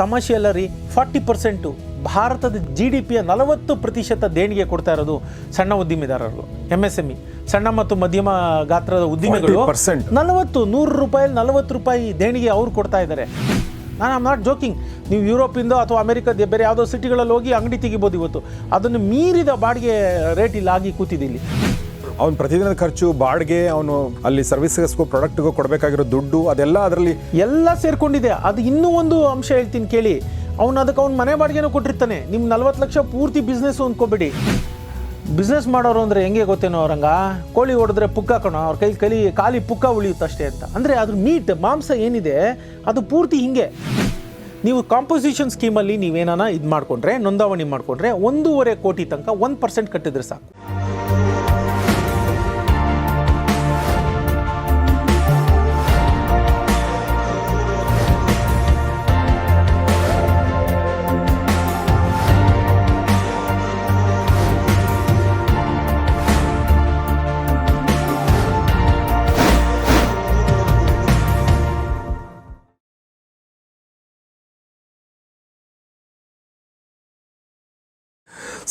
ತಮಾಷೆ ಅಲ್ಲ ರೀ ಫಾರ್ಟಿ ಪರ್ಸೆಂಟು ಭಾರತದ ಜಿ ಡಿ ಪಿಯ ನಲವತ್ತು ಪ್ರತಿಶತ ದೇಣಿಗೆ ಕೊಡ್ತಾ ಇರೋದು ಸಣ್ಣ ಉದ್ದಿಮೆದಾರರು ಎಂ ಎಸ್ ಎಂ ಇ ಸಣ್ಣ ಮತ್ತು ಮಧ್ಯಮ ಗಾತ್ರದ ಉದ್ದಿಮೆಗಳು 40%. ನಲವತ್ತು ನೂರು ರೂಪಾಯಿ ನಲವತ್ತು ರೂಪಾಯಿ ದೇಣಿಗೆ ಅವ್ರು ಕೊಡ್ತಾ ಇದ್ದಾರೆ. ನಾನು ಆಮ್ ನಾಟ್ ಜೋಕಿಂಗ್ ನೀವು ಯುರೋಪಿಂದ ಅಥವಾ ಅಮೆರಿಕದ ಬೇರೆ ಯಾವುದೋ ಸಿಟಿಗಳಲ್ಲಿ ಹೋಗಿ ಅಂಗಡಿ ತೆಗಿಬೋದು ಇವತ್ತು. ಅದನ್ನು ಮೀರಿದ ಬಾಡಿಗೆ ರೇಟ್ ಇಲ್ಲಿ ಆಗಿ ಕೂತಿದೆ ಇಲ್ಲಿ. ಅವ್ನ ಪ್ರತಿದಿನದ ಖರ್ಚು, ಬಾಡಿಗೆ, ಅವನು ಅಲ್ಲಿ ಸರ್ವಿಸಸ್ಗೂ ಪ್ರಾಡಕ್ಟ್ಗೂ ಕೊಡಬೇಕಾಗಿರೋ ದುಡ್ಡು, ಅದೆಲ್ಲ ಅದರಲ್ಲಿ ಎಲ್ಲ ಸೇರ್ಕೊಂಡಿದೆ. ಅದು ಇನ್ನೂ ಒಂದು ಅಂಶ ಹೇಳ್ತೀನಿ ಕೇಳಿ. ಅವ್ನು ಅದಕ್ಕೆ ಅವ್ನು ಮನೆ ಬಾಡಿಗೆನೂ ಕೊಟ್ಟಿರ್ತಾನೆ. ನಿಮ್ಮ ನಲ್ವತ್ತು ಲಕ್ಷ ಪೂರ್ತಿ ಬಿಸ್ನೆಸ್ ಅಂದ್ಕೋಬೇಡಿ ಬಿಸ್ನೆಸ್ ಮಾಡೋರು ಅಂದರೆ ಹೆಂಗೆ ಗೊತ್ತೇನೋ ಅವ್ರಂಗ? ಕೋಳಿ ಹೊಡೆದ್ರೆ ಪುಕ್ಕ ಕಣೋ, ಅವ್ರ ಕೈ ಕಲಿ ಖಾಲಿ ಪುಕ್ಕ ಉಳಿಯುತ್ತಷ್ಟೇ ಅಂತ. ಅಂದರೆ ಅದ್ರ ಮೀಟ್ ಮಾಂಸ ಏನಿದೆ, ಅದು ಪೂರ್ತಿ ಹಿಂಗೆ. ನೀವು ಕಾಂಪೋಸಿಷನ್ ಸ್ಕೀಮಲ್ಲಿ ನೀವೇನಾನ ಇದು ಮಾಡಿಕೊಂಡ್ರೆ, ನೋಂದಾವಣಿ ಮಾಡಿಕೊಂಡ್ರೆ ಒಂದೂವರೆ ಕೋಟಿ ತನಕ ಒಂದು ಪರ್ಸೆಂಟ್ ಕಟ್ಟಿದ್ರೆ ಸಾಕು.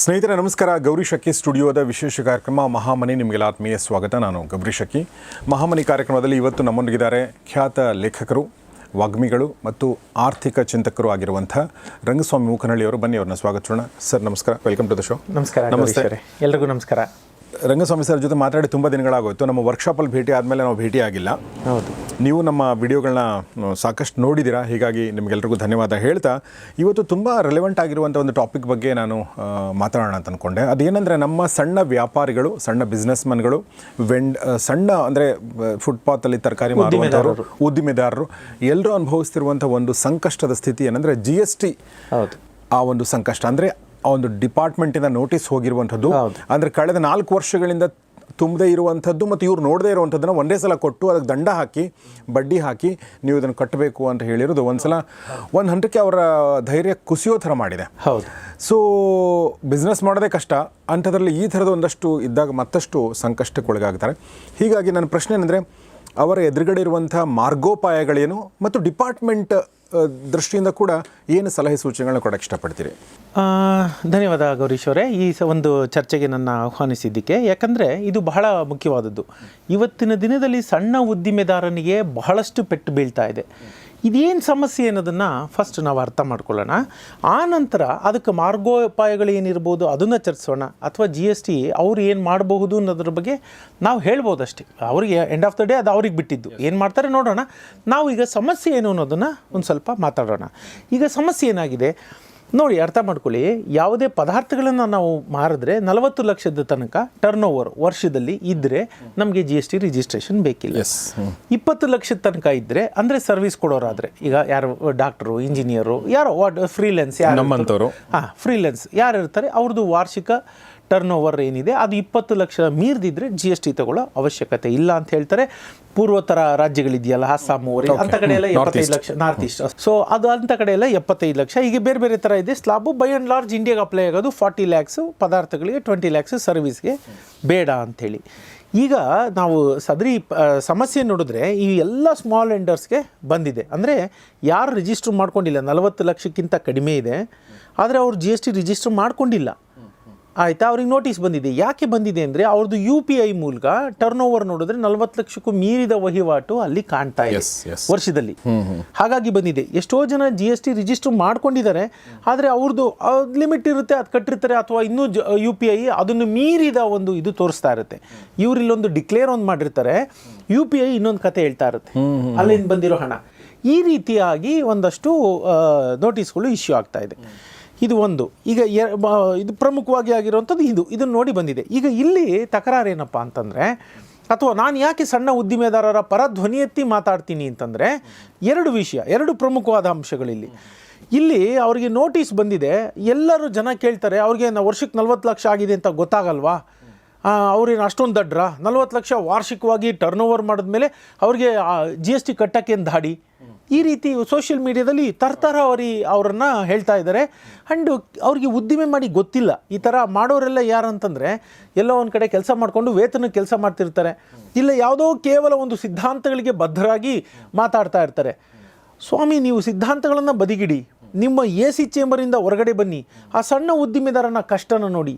ಸ್ನೇಹಿತರೆ ನಮಸ್ಕಾರ. ಗೌರಿ ಶಕ್ಕಿ ಸ್ಟುಡಿಯೋದ ವಿಶೇಷ ಕಾರ್ಯಕ್ರಮ ಮಹಾಮನಿ. ನಿಮಗೆಲ್ಲ ಆತ್ಮೀಯ ಸ್ವಾಗತ. ನಾನು ಗೌರಿ ಶಕ್ಕಿ ಮಹಾಮನಿ ಕಾರ್ಯಕ್ರಮದಲ್ಲಿ ಇವತ್ತು ನಮ್ಮೊಂದಿಗಿದ್ದಾರೆ ಖ್ಯಾತ ಲೇಖಕರು ವಾಗ್ಮಿಗಳು ಮತ್ತು ಆರ್ಥಿಕ ಚಿಂತಕರು ಆಗಿರುವಂಥ ರಂಗಸ್ವಾಮಿ ಮುಖನಳ್ಳಿಯವರು ಬನ್ನಿ ಅವ್ರನ್ನ ಸ್ವಾಗತಿಸೋಣ. ಸರ್ ನಮಸ್ಕಾರ. ವೆಲ್ಕಮ್ ಟು ದ ಶೋ ನಮಸ್ಕಾರ ನಮಸ್ತೆ. ಎಲ್ಲರಿಗೂ ಎಲ್ರಿಗೂ ನಮಸ್ಕಾರ. ರಂಗಸ್ವಾಮಿ ಸರ್ ಜೊತೆ ಮಾತಾಡಿ ತುಂಬ ದಿನಗಳಾಗೋಯ್ತು. ನಮ್ಮ ವರ್ಕ್ಶಾಪಲ್ಲಿ ಭೇಟಿ ಆದಮೇಲೆ ನಾವು ಭೇಟಿ ಆಗಿಲ್ಲ ಹೌದು. ನೀವು ನಮ್ಮ ವಿಡಿಯೋಗಳನ್ನ ಸಾಕಷ್ಟು ನೋಡಿದ್ದೀರಾ ಹೀಗಾಗಿ ನಿಮಗೆಲ್ರಿಗೂ ಧನ್ಯವಾದ ಹೇಳ್ತಾ. ಇವತ್ತು ತುಂಬ ರೆಲೆವೆಂಟ್ ಆಗಿರುವಂಥ ಒಂದು ಟಾಪಿಕ್ ಬಗ್ಗೆ ನಾನು ಮಾತಾಡೋಣ ಅಂತ ಅಂದ್ಕೊಂಡೆ ಅದೇನೆಂದರೆ ನಮ್ಮ ಸಣ್ಣ ವ್ಯಾಪಾರಿಗಳು ಸಣ್ಣ ಬಿಸ್ನೆಸ್ಮನ್ಗಳು ವೆಂಡ್ ಸಣ್ಣ ಅಂದರೆ ಫುಟ್ಪಾತಲ್ಲಿ ತರಕಾರಿ ಮಾರುವಂಥವ್ರು ಉದ್ದಿಮೆದಾರರು. ಎಲ್ಲರೂ ಅನುಭವಿಸ್ತಿರುವಂಥ ಒಂದು ಸಂಕಷ್ಟದ ಸ್ಥಿತಿ ಏನಂದರೆ ಜಿ ಎಸ್ ಟಿ ಹೌದು. ಆ ಒಂದು ಸಂಕಷ್ಟ. ಅಂದರೆ ಒಂದು ಡಿಪಾರ್ಟ್ಮೆಂಟಿಂದ ನೋಟಿಸ್ ಹೋಗಿರುವಂಥದ್ದು. ಅಂದರೆ ಕಳೆದ ನಾಲ್ಕು ವರ್ಷಗಳಿಂದ ತುಂಬದೇ ಇರುವಂಥದ್ದು ಮತ್ತು ಇವ್ರು ನೋಡದೇ ಇರುವಂಥದ್ದನ್ನು ಒಂದೇ ಸಲ ಕೊಟ್ಟು ಅದಕ್ಕೆ ದಂಡ ಹಾಕಿ ಬಡ್ಡಿ ಹಾಕಿ ನೀವು ಇದನ್ನು ಕಟ್ಟಬೇಕು ಅಂತ ಹೇಳಿರೋದು. ಒಂದು ಸಲ ಒಂದು ಹಂತಕ್ಕೆ ಅವರ ಧೈರ್ಯ ಕುಸಿಯೋ ಥರ ಮಾಡಿದೆ. ಹೌದು. ಸೊ ಬಿಸ್ನೆಸ್ ಮಾಡೋದೇ ಕಷ್ಟ. ಅಂಥದ್ರಲ್ಲಿ ಈ ಥರದ ಒಂದಷ್ಟು ಇದ್ದಾಗ ಮತ್ತಷ್ಟು ಸಂಕಷ್ಟಕ್ಕೆ ಒಳಗಾಗ್ತಾರೆ ಹೀಗಾಗಿ ನನ್ನ ಪ್ರಶ್ನೆ ಏನಂದರೆ ಅವರ ಎದುರುಗಡೆ ಇರುವಂಥ ಮಾರ್ಗೋಪಾಯಗಳೇನು ಮತ್ತು ಡಿಪಾರ್ಟ್ಮೆಂಟ್ ದೃಷ್ಟಿಯಿಂದ ಕೂಡ ಏನು ಸಲಹೆ ಸೂಚನೆಗಳನ್ನ ಕೊಡಕ್ಕೆ ಇಷ್ಟಪಡ್ತೀರಿ? ಧನ್ಯವಾದ ಗೌರೀಶ್ ಅವರೇ. ಈ ಒಂದು ಚರ್ಚೆಗೆ ನನ್ನ ಆಹ್ವಾನಿಸಿದ್ದಕ್ಕೆ. ಯಾಕಂದರೆ ಇದು ಬಹಳ ಮುಖ್ಯವಾದದ್ದು. ಇವತ್ತಿನ ದಿನದಲ್ಲಿ ಸಣ್ಣ ಉದ್ದಿಮೆದಾರನಿಗೆ ಬಹಳಷ್ಟು ಪೆಟ್ಟು ಬೀಳ್ತಾ ಇದೆ. ಇದೇನು ಸಮಸ್ಯೆ ಅನ್ನೋದನ್ನು ಫಸ್ಟ್ ನಾವು ಅರ್ಥ ಮಾಡ್ಕೊಳ್ಳೋಣ. ಆ ನಂತರ ಅದಕ್ಕೆ ಮಾರ್ಗೋಪಾಯಗಳು ಏನಿರ್ಬೋದು ಅದನ್ನು ಚರ್ಚಿಸೋಣ. ಅಥವಾ ಜಿ ಎಸ್ ಟಿ ಅವ್ರು ಏನು ಮಾಡಬಹುದು ಅನ್ನೋದ್ರ ಬಗ್ಗೆ ನಾವು ಹೇಳ್ಬೋದು ಅಷ್ಟೇ ಅವರಿಗೆ ಎಂಡ್ ಆಫ್ ದ ಡೇ ಅದು ಅವ್ರಿಗೆ ಬಿಟ್ಟಿದ್ದು. ಏನು ಮಾಡ್ತಾರೆ ನೋಡೋಣ. ನಾವು ಈಗ ಸಮಸ್ಯೆ ಏನು ಅನ್ನೋದನ್ನು ಒಂದು ಸ್ವಲ್ಪ ಮಾತಾಡೋಣ. ಈಗ ಸಮಸ್ಯೆ ಏನಾಗಿದೆ? ನೋಡಿ ಅರ್ಥ ಮಾಡ್ಕೊಳ್ಳಿ. ಯಾವುದೇ ಪದಾರ್ಥಗಳನ್ನು ನಾವು ಮಾರಿದ್ರೆ ನಲವತ್ತು ಲಕ್ಷದ ತನಕ ಟರ್ನ್ ಓವರ್ ವರ್ಷದಲ್ಲಿ ಇದ್ದರೆ ನಮಗೆ ಜಿ ಎಸ್ ಟಿ ರಿಜಿಸ್ಟ್ರೇಷನ್ ಬೇಕಿಲ್ಲ. ಇಪ್ಪತ್ತು ಲಕ್ಷದ ತನಕ ಇದ್ದರೆ ಅಂದರೆ ಸರ್ವಿಸ್ ಕೊಡೋರಾದರೆ ಈಗ ಯಾರು ಡಾಕ್ಟ್ರು ಇಂಜಿನಿಯರು ಯಾರೋ ವಾಟ್ ಫ್ರೀಲೆನ್ಸ್ ಯಾರು. ಹಾಂ ಫ್ರೀಲೆನ್ಸ್ ಯಾರು ಇರ್ತಾರೆ ಅವ್ರದ್ದು ವಾರ್ಷಿಕ ಟರ್ನ್ ಓವರ್ ಏನಿದೆ ಅದು ಇಪ್ಪತ್ತು ಲಕ್ಷ ಮೀರಿದಿದ್ರೆ ಜಿ ಎಸ್ ಟಿ ತಗೊಳ್ಳೋ ಅವಶ್ಯಕತೆ ಇಲ್ಲ ಅಂತ ಹೇಳ್ತಾರೆ. ಪೂರ್ವೋತ್ತರ ರಾಜ್ಯಗಳಿದೆಯಲ್ಲ ಅಸ್ಸಾಂ ಓರಿ ಅಂತ ಕಡೆ ಎಲ್ಲ ಎಪ್ಪತ್ತೈದು ಲಕ್ಷ ನಾರ್ತ್ ಈಸ್ಟ್ ಸೊ ಅದು ಅಂತ ಕಡೆ ಎಲ್ಲ ಎಪ್ಪತ್ತೈದು ಲಕ್ಷ. ಈಗ ಬೇರೆ ಬೇರೆ ಥರ ಇದೆ. ಸ್ಲಾಬು ಬೈ ಆ್ಯಂಡ್ ಲಾರ್ಜ್ ಇಂಡಿಯಾಗೆ ಅಪ್ಲೈ ಆಗೋದು ಫಾರ್ಟಿ ಲ್ಯಾಕ್ಸು ಪದಾರ್ಥಗಳಿಗೆ ಟ್ವೆಂಟಿ ಲ್ಯಾಕ್ಸ್ ಸರ್ವಿಸ್ಗೆ ಬೇಡ ಅಂಥೇಳಿ. ಈಗ ನಾವು ಸದರಿ ಸಮಸ್ಯೆ ನೋಡಿದ್ರೆ ಈ ಎಲ್ಲ ಸ್ಮಾಲ್ ಎಂಡರ್ಸ್ಗೆ ಬಂದಿದೆ. ಅಂದರೆ ಯಾರು ರಿಜಿಸ್ಟ್ರ್ ಮಾಡ್ಕೊಂಡಿಲ್ಲ ನಲವತ್ತು ಲಕ್ಷಕ್ಕಿಂತ ಕಡಿಮೆ ಇದೆ. ಆದರೆ ಅವ್ರು ಜಿ ಎಸ್ ಟಿ ರಿಜಿಸ್ಟರ್ ಮಾಡ್ಕೊಂಡಿಲ್ಲ. ಆಯಿತಾ? ಅವ್ರಿಗೆ ನೋಟಿಸ್ ಬಂದಿದೆ. ಯಾಕೆ ಬಂದಿದೆ ಅಂದರೆ ಅವ್ರದ್ದು ಯು ಪಿ ಐ ಮೂಲಕ ಟರ್ನ್ ಓವರ್ ನೋಡಿದ್ರೆ ನಲವತ್ತು ಲಕ್ಷಕ್ಕೂ ಮೀರಿದ ವಹಿವಾಟು ಅಲ್ಲಿ ಕಾಣ್ತಾ ಇದೆ. ವರ್ಷದಲ್ಲಿ. ಹಾಗಾಗಿ ಬಂದಿದೆ. ಎಷ್ಟೋ ಜನ ಜಿ ಎಸ್ ಟಿ ರಿಜಿಸ್ಟರ್ ಮಾಡ್ಕೊಂಡಿದ್ದಾರೆ. ಆದರೆ ಅವ್ರದ್ದು ಲಿಮಿಟ್ ಇರುತ್ತೆ ಅದು ಕಟ್ಟಿರ್ತಾರೆ ಅಥವಾ ಇನ್ನೂ ಯು ಪಿ ಐ ಅದನ್ನು ಮೀರಿದ ಒಂದು ಇದು ತೋರಿಸ್ತಾ ಇರುತ್ತೆ. ಇವ್ರು ಇಲ್ಲೊಂದು ಡಿಕ್ಲೇರ್ ಒಂದು ಮಾಡಿರ್ತಾರೆ. ಯು ಪಿ ಐ ಇನ್ನೊಂದು ಕತೆ ಹೇಳ್ತಾ ಇರುತ್ತೆ. ಅಲ್ಲಿಂದ ಬಂದಿರೋ ಹಣ. ಈ ರೀತಿಯಾಗಿ ಒಂದಷ್ಟು ನೋಟಿಸ್ಗಳು ಇಶ್ಯೂ ಆಗ್ತಾ ಇದೆ. ಇದು ಒಂದು. ಈಗ ಇದು ಪ್ರಮುಖವಾಗಿ ಆಗಿರುವಂಥದ್ದು ಇದು. ಇದನ್ನು ನೋಡಿ ಬಂದಿದೆ. ಈಗ ಇಲ್ಲಿ ತಕರಾರೇನಪ್ಪ ಅಂತಂದರೆ, ಅಥವಾ ನಾನು ಯಾಕೆ ಸಣ್ಣ ಉದ್ದಿಮೆದಾರರ ಪರ ಧ್ವನಿ ಎತ್ತಿ ಮಾತಾಡ್ತೀನಿ ಅಂತಂದರೆ, ಎರಡು ವಿಷಯ, ಎರಡು ಪ್ರಮುಖವಾದ ಅಂಶಗಳಿಲ್ಲಿ. ಇಲ್ಲಿ ಅವರಿಗೆ ನೋಟಿಸ್ ಬಂದಿದೆ, ಎಲ್ಲರೂ ಜನ ಕೇಳ್ತಾರೆ, ಅವ್ರಿಗೆ ನಾವು ವರ್ಷಕ್ಕೆ ನಲ್ವತ್ತು ಲಕ್ಷ ಆಗಿದೆ ಅಂತ ಗೊತ್ತಾಗಲ್ವಾ? ಅವ್ರೇನು ಅಷ್ಟೊಂದು ದಡ್ರ? ನಲ್ವತ್ತು ಲಕ್ಷ ವಾರ್ಷಿಕವಾಗಿ ಟರ್ನ್ ಓವರ್ ಮಾಡಿದ್ಮೇಲೆ ಅವ್ರಿಗೆ ಜಿ ಎಸ್ ಟಿ ಕಟ್ಟಕ್ಕೇನು ದಾಡಿ? ಈ ರೀತಿ ಸೋಷಿಯಲ್ ಮೀಡಿಯಾದಲ್ಲಿ ತರ್ತರಾವರಿ ಅವರನ್ನು ಹೇಳ್ತಾ ಇದ್ದಾರೆ. ಆ್ಯಂಡ್ ಅವ್ರಿಗೆ ಉದ್ದಿಮೆ ಮಾಡಿ ಗೊತ್ತಿಲ್ಲ. ಈ ಥರ ಮಾಡೋರೆಲ್ಲ ಯಾರು ಅಂತಂದರೆ ಎಲ್ಲೋ ಒಂದು ಕಡೆ ಕೆಲಸ ಮಾಡಿಕೊಂಡು ವೇತನ ಕೆಲಸ ಮಾಡ್ತಿರ್ತಾರೆ. ಇಲ್ಲ ಯಾವುದೋ ಕೇವಲ ಒಂದು ಸಿದ್ಧಾಂತಗಳಿಗೆ ಬದ್ಧರಾಗಿ ಮಾತಾಡ್ತಾ ಇರ್ತಾರೆ. ಸ್ವಾಮಿ, ನೀವು ಸಿದ್ಧಾಂತಗಳನ್ನು ಬದಿಗಿಡಿ. ನಿಮ್ಮ ಎ ಸಿ ಚೇಂಬರಿಂದ ಹೊರಗಡೆ ಬನ್ನಿ. ಆ ಸಣ್ಣ ಉದ್ದಿಮೆದಾರನ ಕಷ್ಟನ ನೋಡಿ.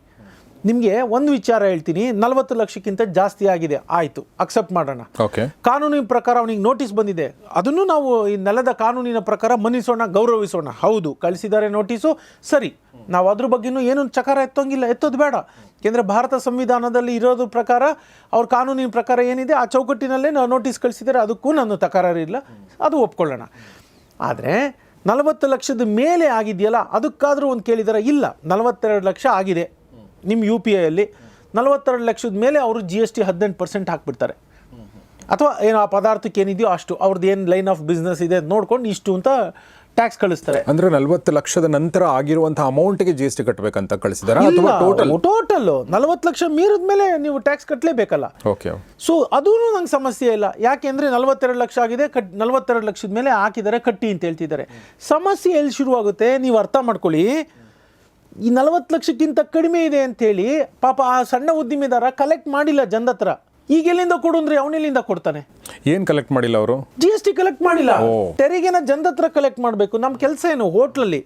ನಿಮಗೆ ಒಂದು ವಿಚಾರ ಹೇಳ್ತೀನಿ ನಲವತ್ತು ಲಕ್ಷಕ್ಕಿಂತ ಜಾಸ್ತಿ ಆಗಿದೆ ಆಯಿತು ಅಕ್ಸೆಪ್ಟ್ ಮಾಡೋಣ. ಓಕೆ. ಕಾನೂನಿನ ಪ್ರಕಾರ ಅವನಿಗೆ ನೋಟಿಸ್ ಬಂದಿದೆ. ಅದನ್ನು ನಾವು ಈ ನೆಲದ ಕಾನೂನಿನ ಪ್ರಕಾರ ಮನ್ನಿಸೋಣ ಗೌರವಿಸೋಣ. ಹೌದು ಕಳಿಸಿದ್ದಾರೆ ನೋಟಿಸು ಸರಿ. ನಾವು ಅದ್ರ ಬಗ್ಗೆನೂ ಏನು ಚಕಾರ ಎತ್ತೋಂಗಿಲ್ಲ ಎತ್ತೋದು ಬೇಡ. ಏಕೆಂದರೆ ಭಾರತ ಸಂವಿಧಾನದಲ್ಲಿ ಇರೋದು ಪ್ರಕಾರ ಅವ್ರ ಕಾನೂನಿನ ಪ್ರಕಾರ ಏನಿದೆ ಆ ಚೌಕಟ್ಟಿನಲ್ಲೇ ನಾವು ನೋಟಿಸ್ ಕಳಿಸಿದರೆ ಅದಕ್ಕೂ ನನ್ನ ತಕರಾರಿಲ್ಲ ಅದು ಒಪ್ಕೊಳ್ಳೋಣ. ಆದರೆ ನಲವತ್ತು ಲಕ್ಷದ ಮೇಲೆ ಆಗಿದೆಯಲ್ಲ ಅದಕ್ಕಾದರೂ ಒಂದು ಕೇಳಿದಾರೆ ಇಲ್ಲ ನಲವತ್ತೆರಡು ಲಕ್ಷ ಆಗಿದೆ. ನಿಮ್ಮ ಯು ಪಿ ಐಯಲ್ಲಿ ನಲವತ್ತೆರಡು ಲಕ್ಷದ ಮೇಲೆ ಅವರು ಜಿ ಎಸ್ ಟಿ ಹದಿನೆಂಟು ಪರ್ಸೆಂಟ್ ಹಾಕ್ಬಿಡ್ತಾರೆ. ಅಥವಾ ಏನು ಆ ಪದಾರ್ಥಕ್ಕೆ ಏನಿದೆಯೋ ಅಷ್ಟು ಅವ್ರದ್ದು ಏನು ಲೈನ್ ಆಫ್ ಬಿಸ್ನೆಸ್ ಇದೆ ನೋಡ್ಕೊಂಡು ಇಷ್ಟು ಅಂತ ಟ್ಯಾಕ್ಸ್ ಕಳಿಸ್ತಾರೆ. ಅಂದ್ರೆ ನಲವತ್ತು ಲಕ್ಷದ ನಂತರ ಆಗಿರುವಂತಹ ಅಮೌಂಟ್ಗೆ ಜಿ ಎಸ್ ಟಿ ಕಟ್ಟಬೇಕಂತ ಕಳಿಸಿದಾರೆ? ಅಥವಾ ಟೋಟಲ್ ಟೋಟಲ್ ನಲವತ್ತು ಲಕ್ಷ ಮೀರಿದ ಮೇಲೆ ನೀವು ಟ್ಯಾಕ್ಸ್ ಕಟ್ಟಲೇಬೇಕಲ್ಲ ಓಕೆ ಸೊ ಅದೂ ನಂಗೆ ಸಮಸ್ಯೆ ಇಲ್ಲ. ಯಾಕೆಂದ್ರೆ ನಲವತ್ತೆರಡು ಲಕ್ಷ ಆಗಿದೆ ಕಟ್ ನಲವತ್ತೆರಡು ಲಕ್ಷದ ಮೇಲೆ ಹಾಕಿದ್ದಾರೆ ಕಟ್ಟಿ ಅಂತ ಹೇಳ್ತಿದ್ದಾರೆ. ಸಮಸ್ಯೆ ಎಲ್ಲಿ ಶುರುವಾಗುತ್ತೆ? ನೀವು ಅರ್ಥ ಮಾಡ್ಕೊಳ್ಳಿ. ಈ ನಲವತ್ತು ಲಕ್ಷಕ್ಕಿಂತ ಕಡಿಮೆ ಇದೆ ಅಂತೇಳಿ ಪಾಪ ಆ ಸಣ್ಣ ಉದ್ದಿಮೆದಾರ ಕಲೆಕ್ಟ್ ಮಾಡಿಲ್ಲ ಜನದತ್ರ ಈಗ ಎಲ್ಲಿಂದ ಕೊಡು ಅಂದ್ರೆ ಅವನೆಲ್ಲಿಂದ ಕೊಡ್ತಾನೆ? ಏನ್ ಕಲೆಕ್ಟ್ ಮಾಡಿಲ್ಲ ಅವರು? ಜಿ ಎಸ್ ಟಿ ಕಲೆಕ್ಟ್ ಮಾಡಿಲ್ಲ. ತೆರಿಗೆನ ಜನದತ್ರ ಕಲೆಕ್ಟ್ ಮಾಡಬೇಕು. ನಮ್ಮ ಕೆಲಸ ಏನು? ಹೋಟ್ಲಲ್ಲಿ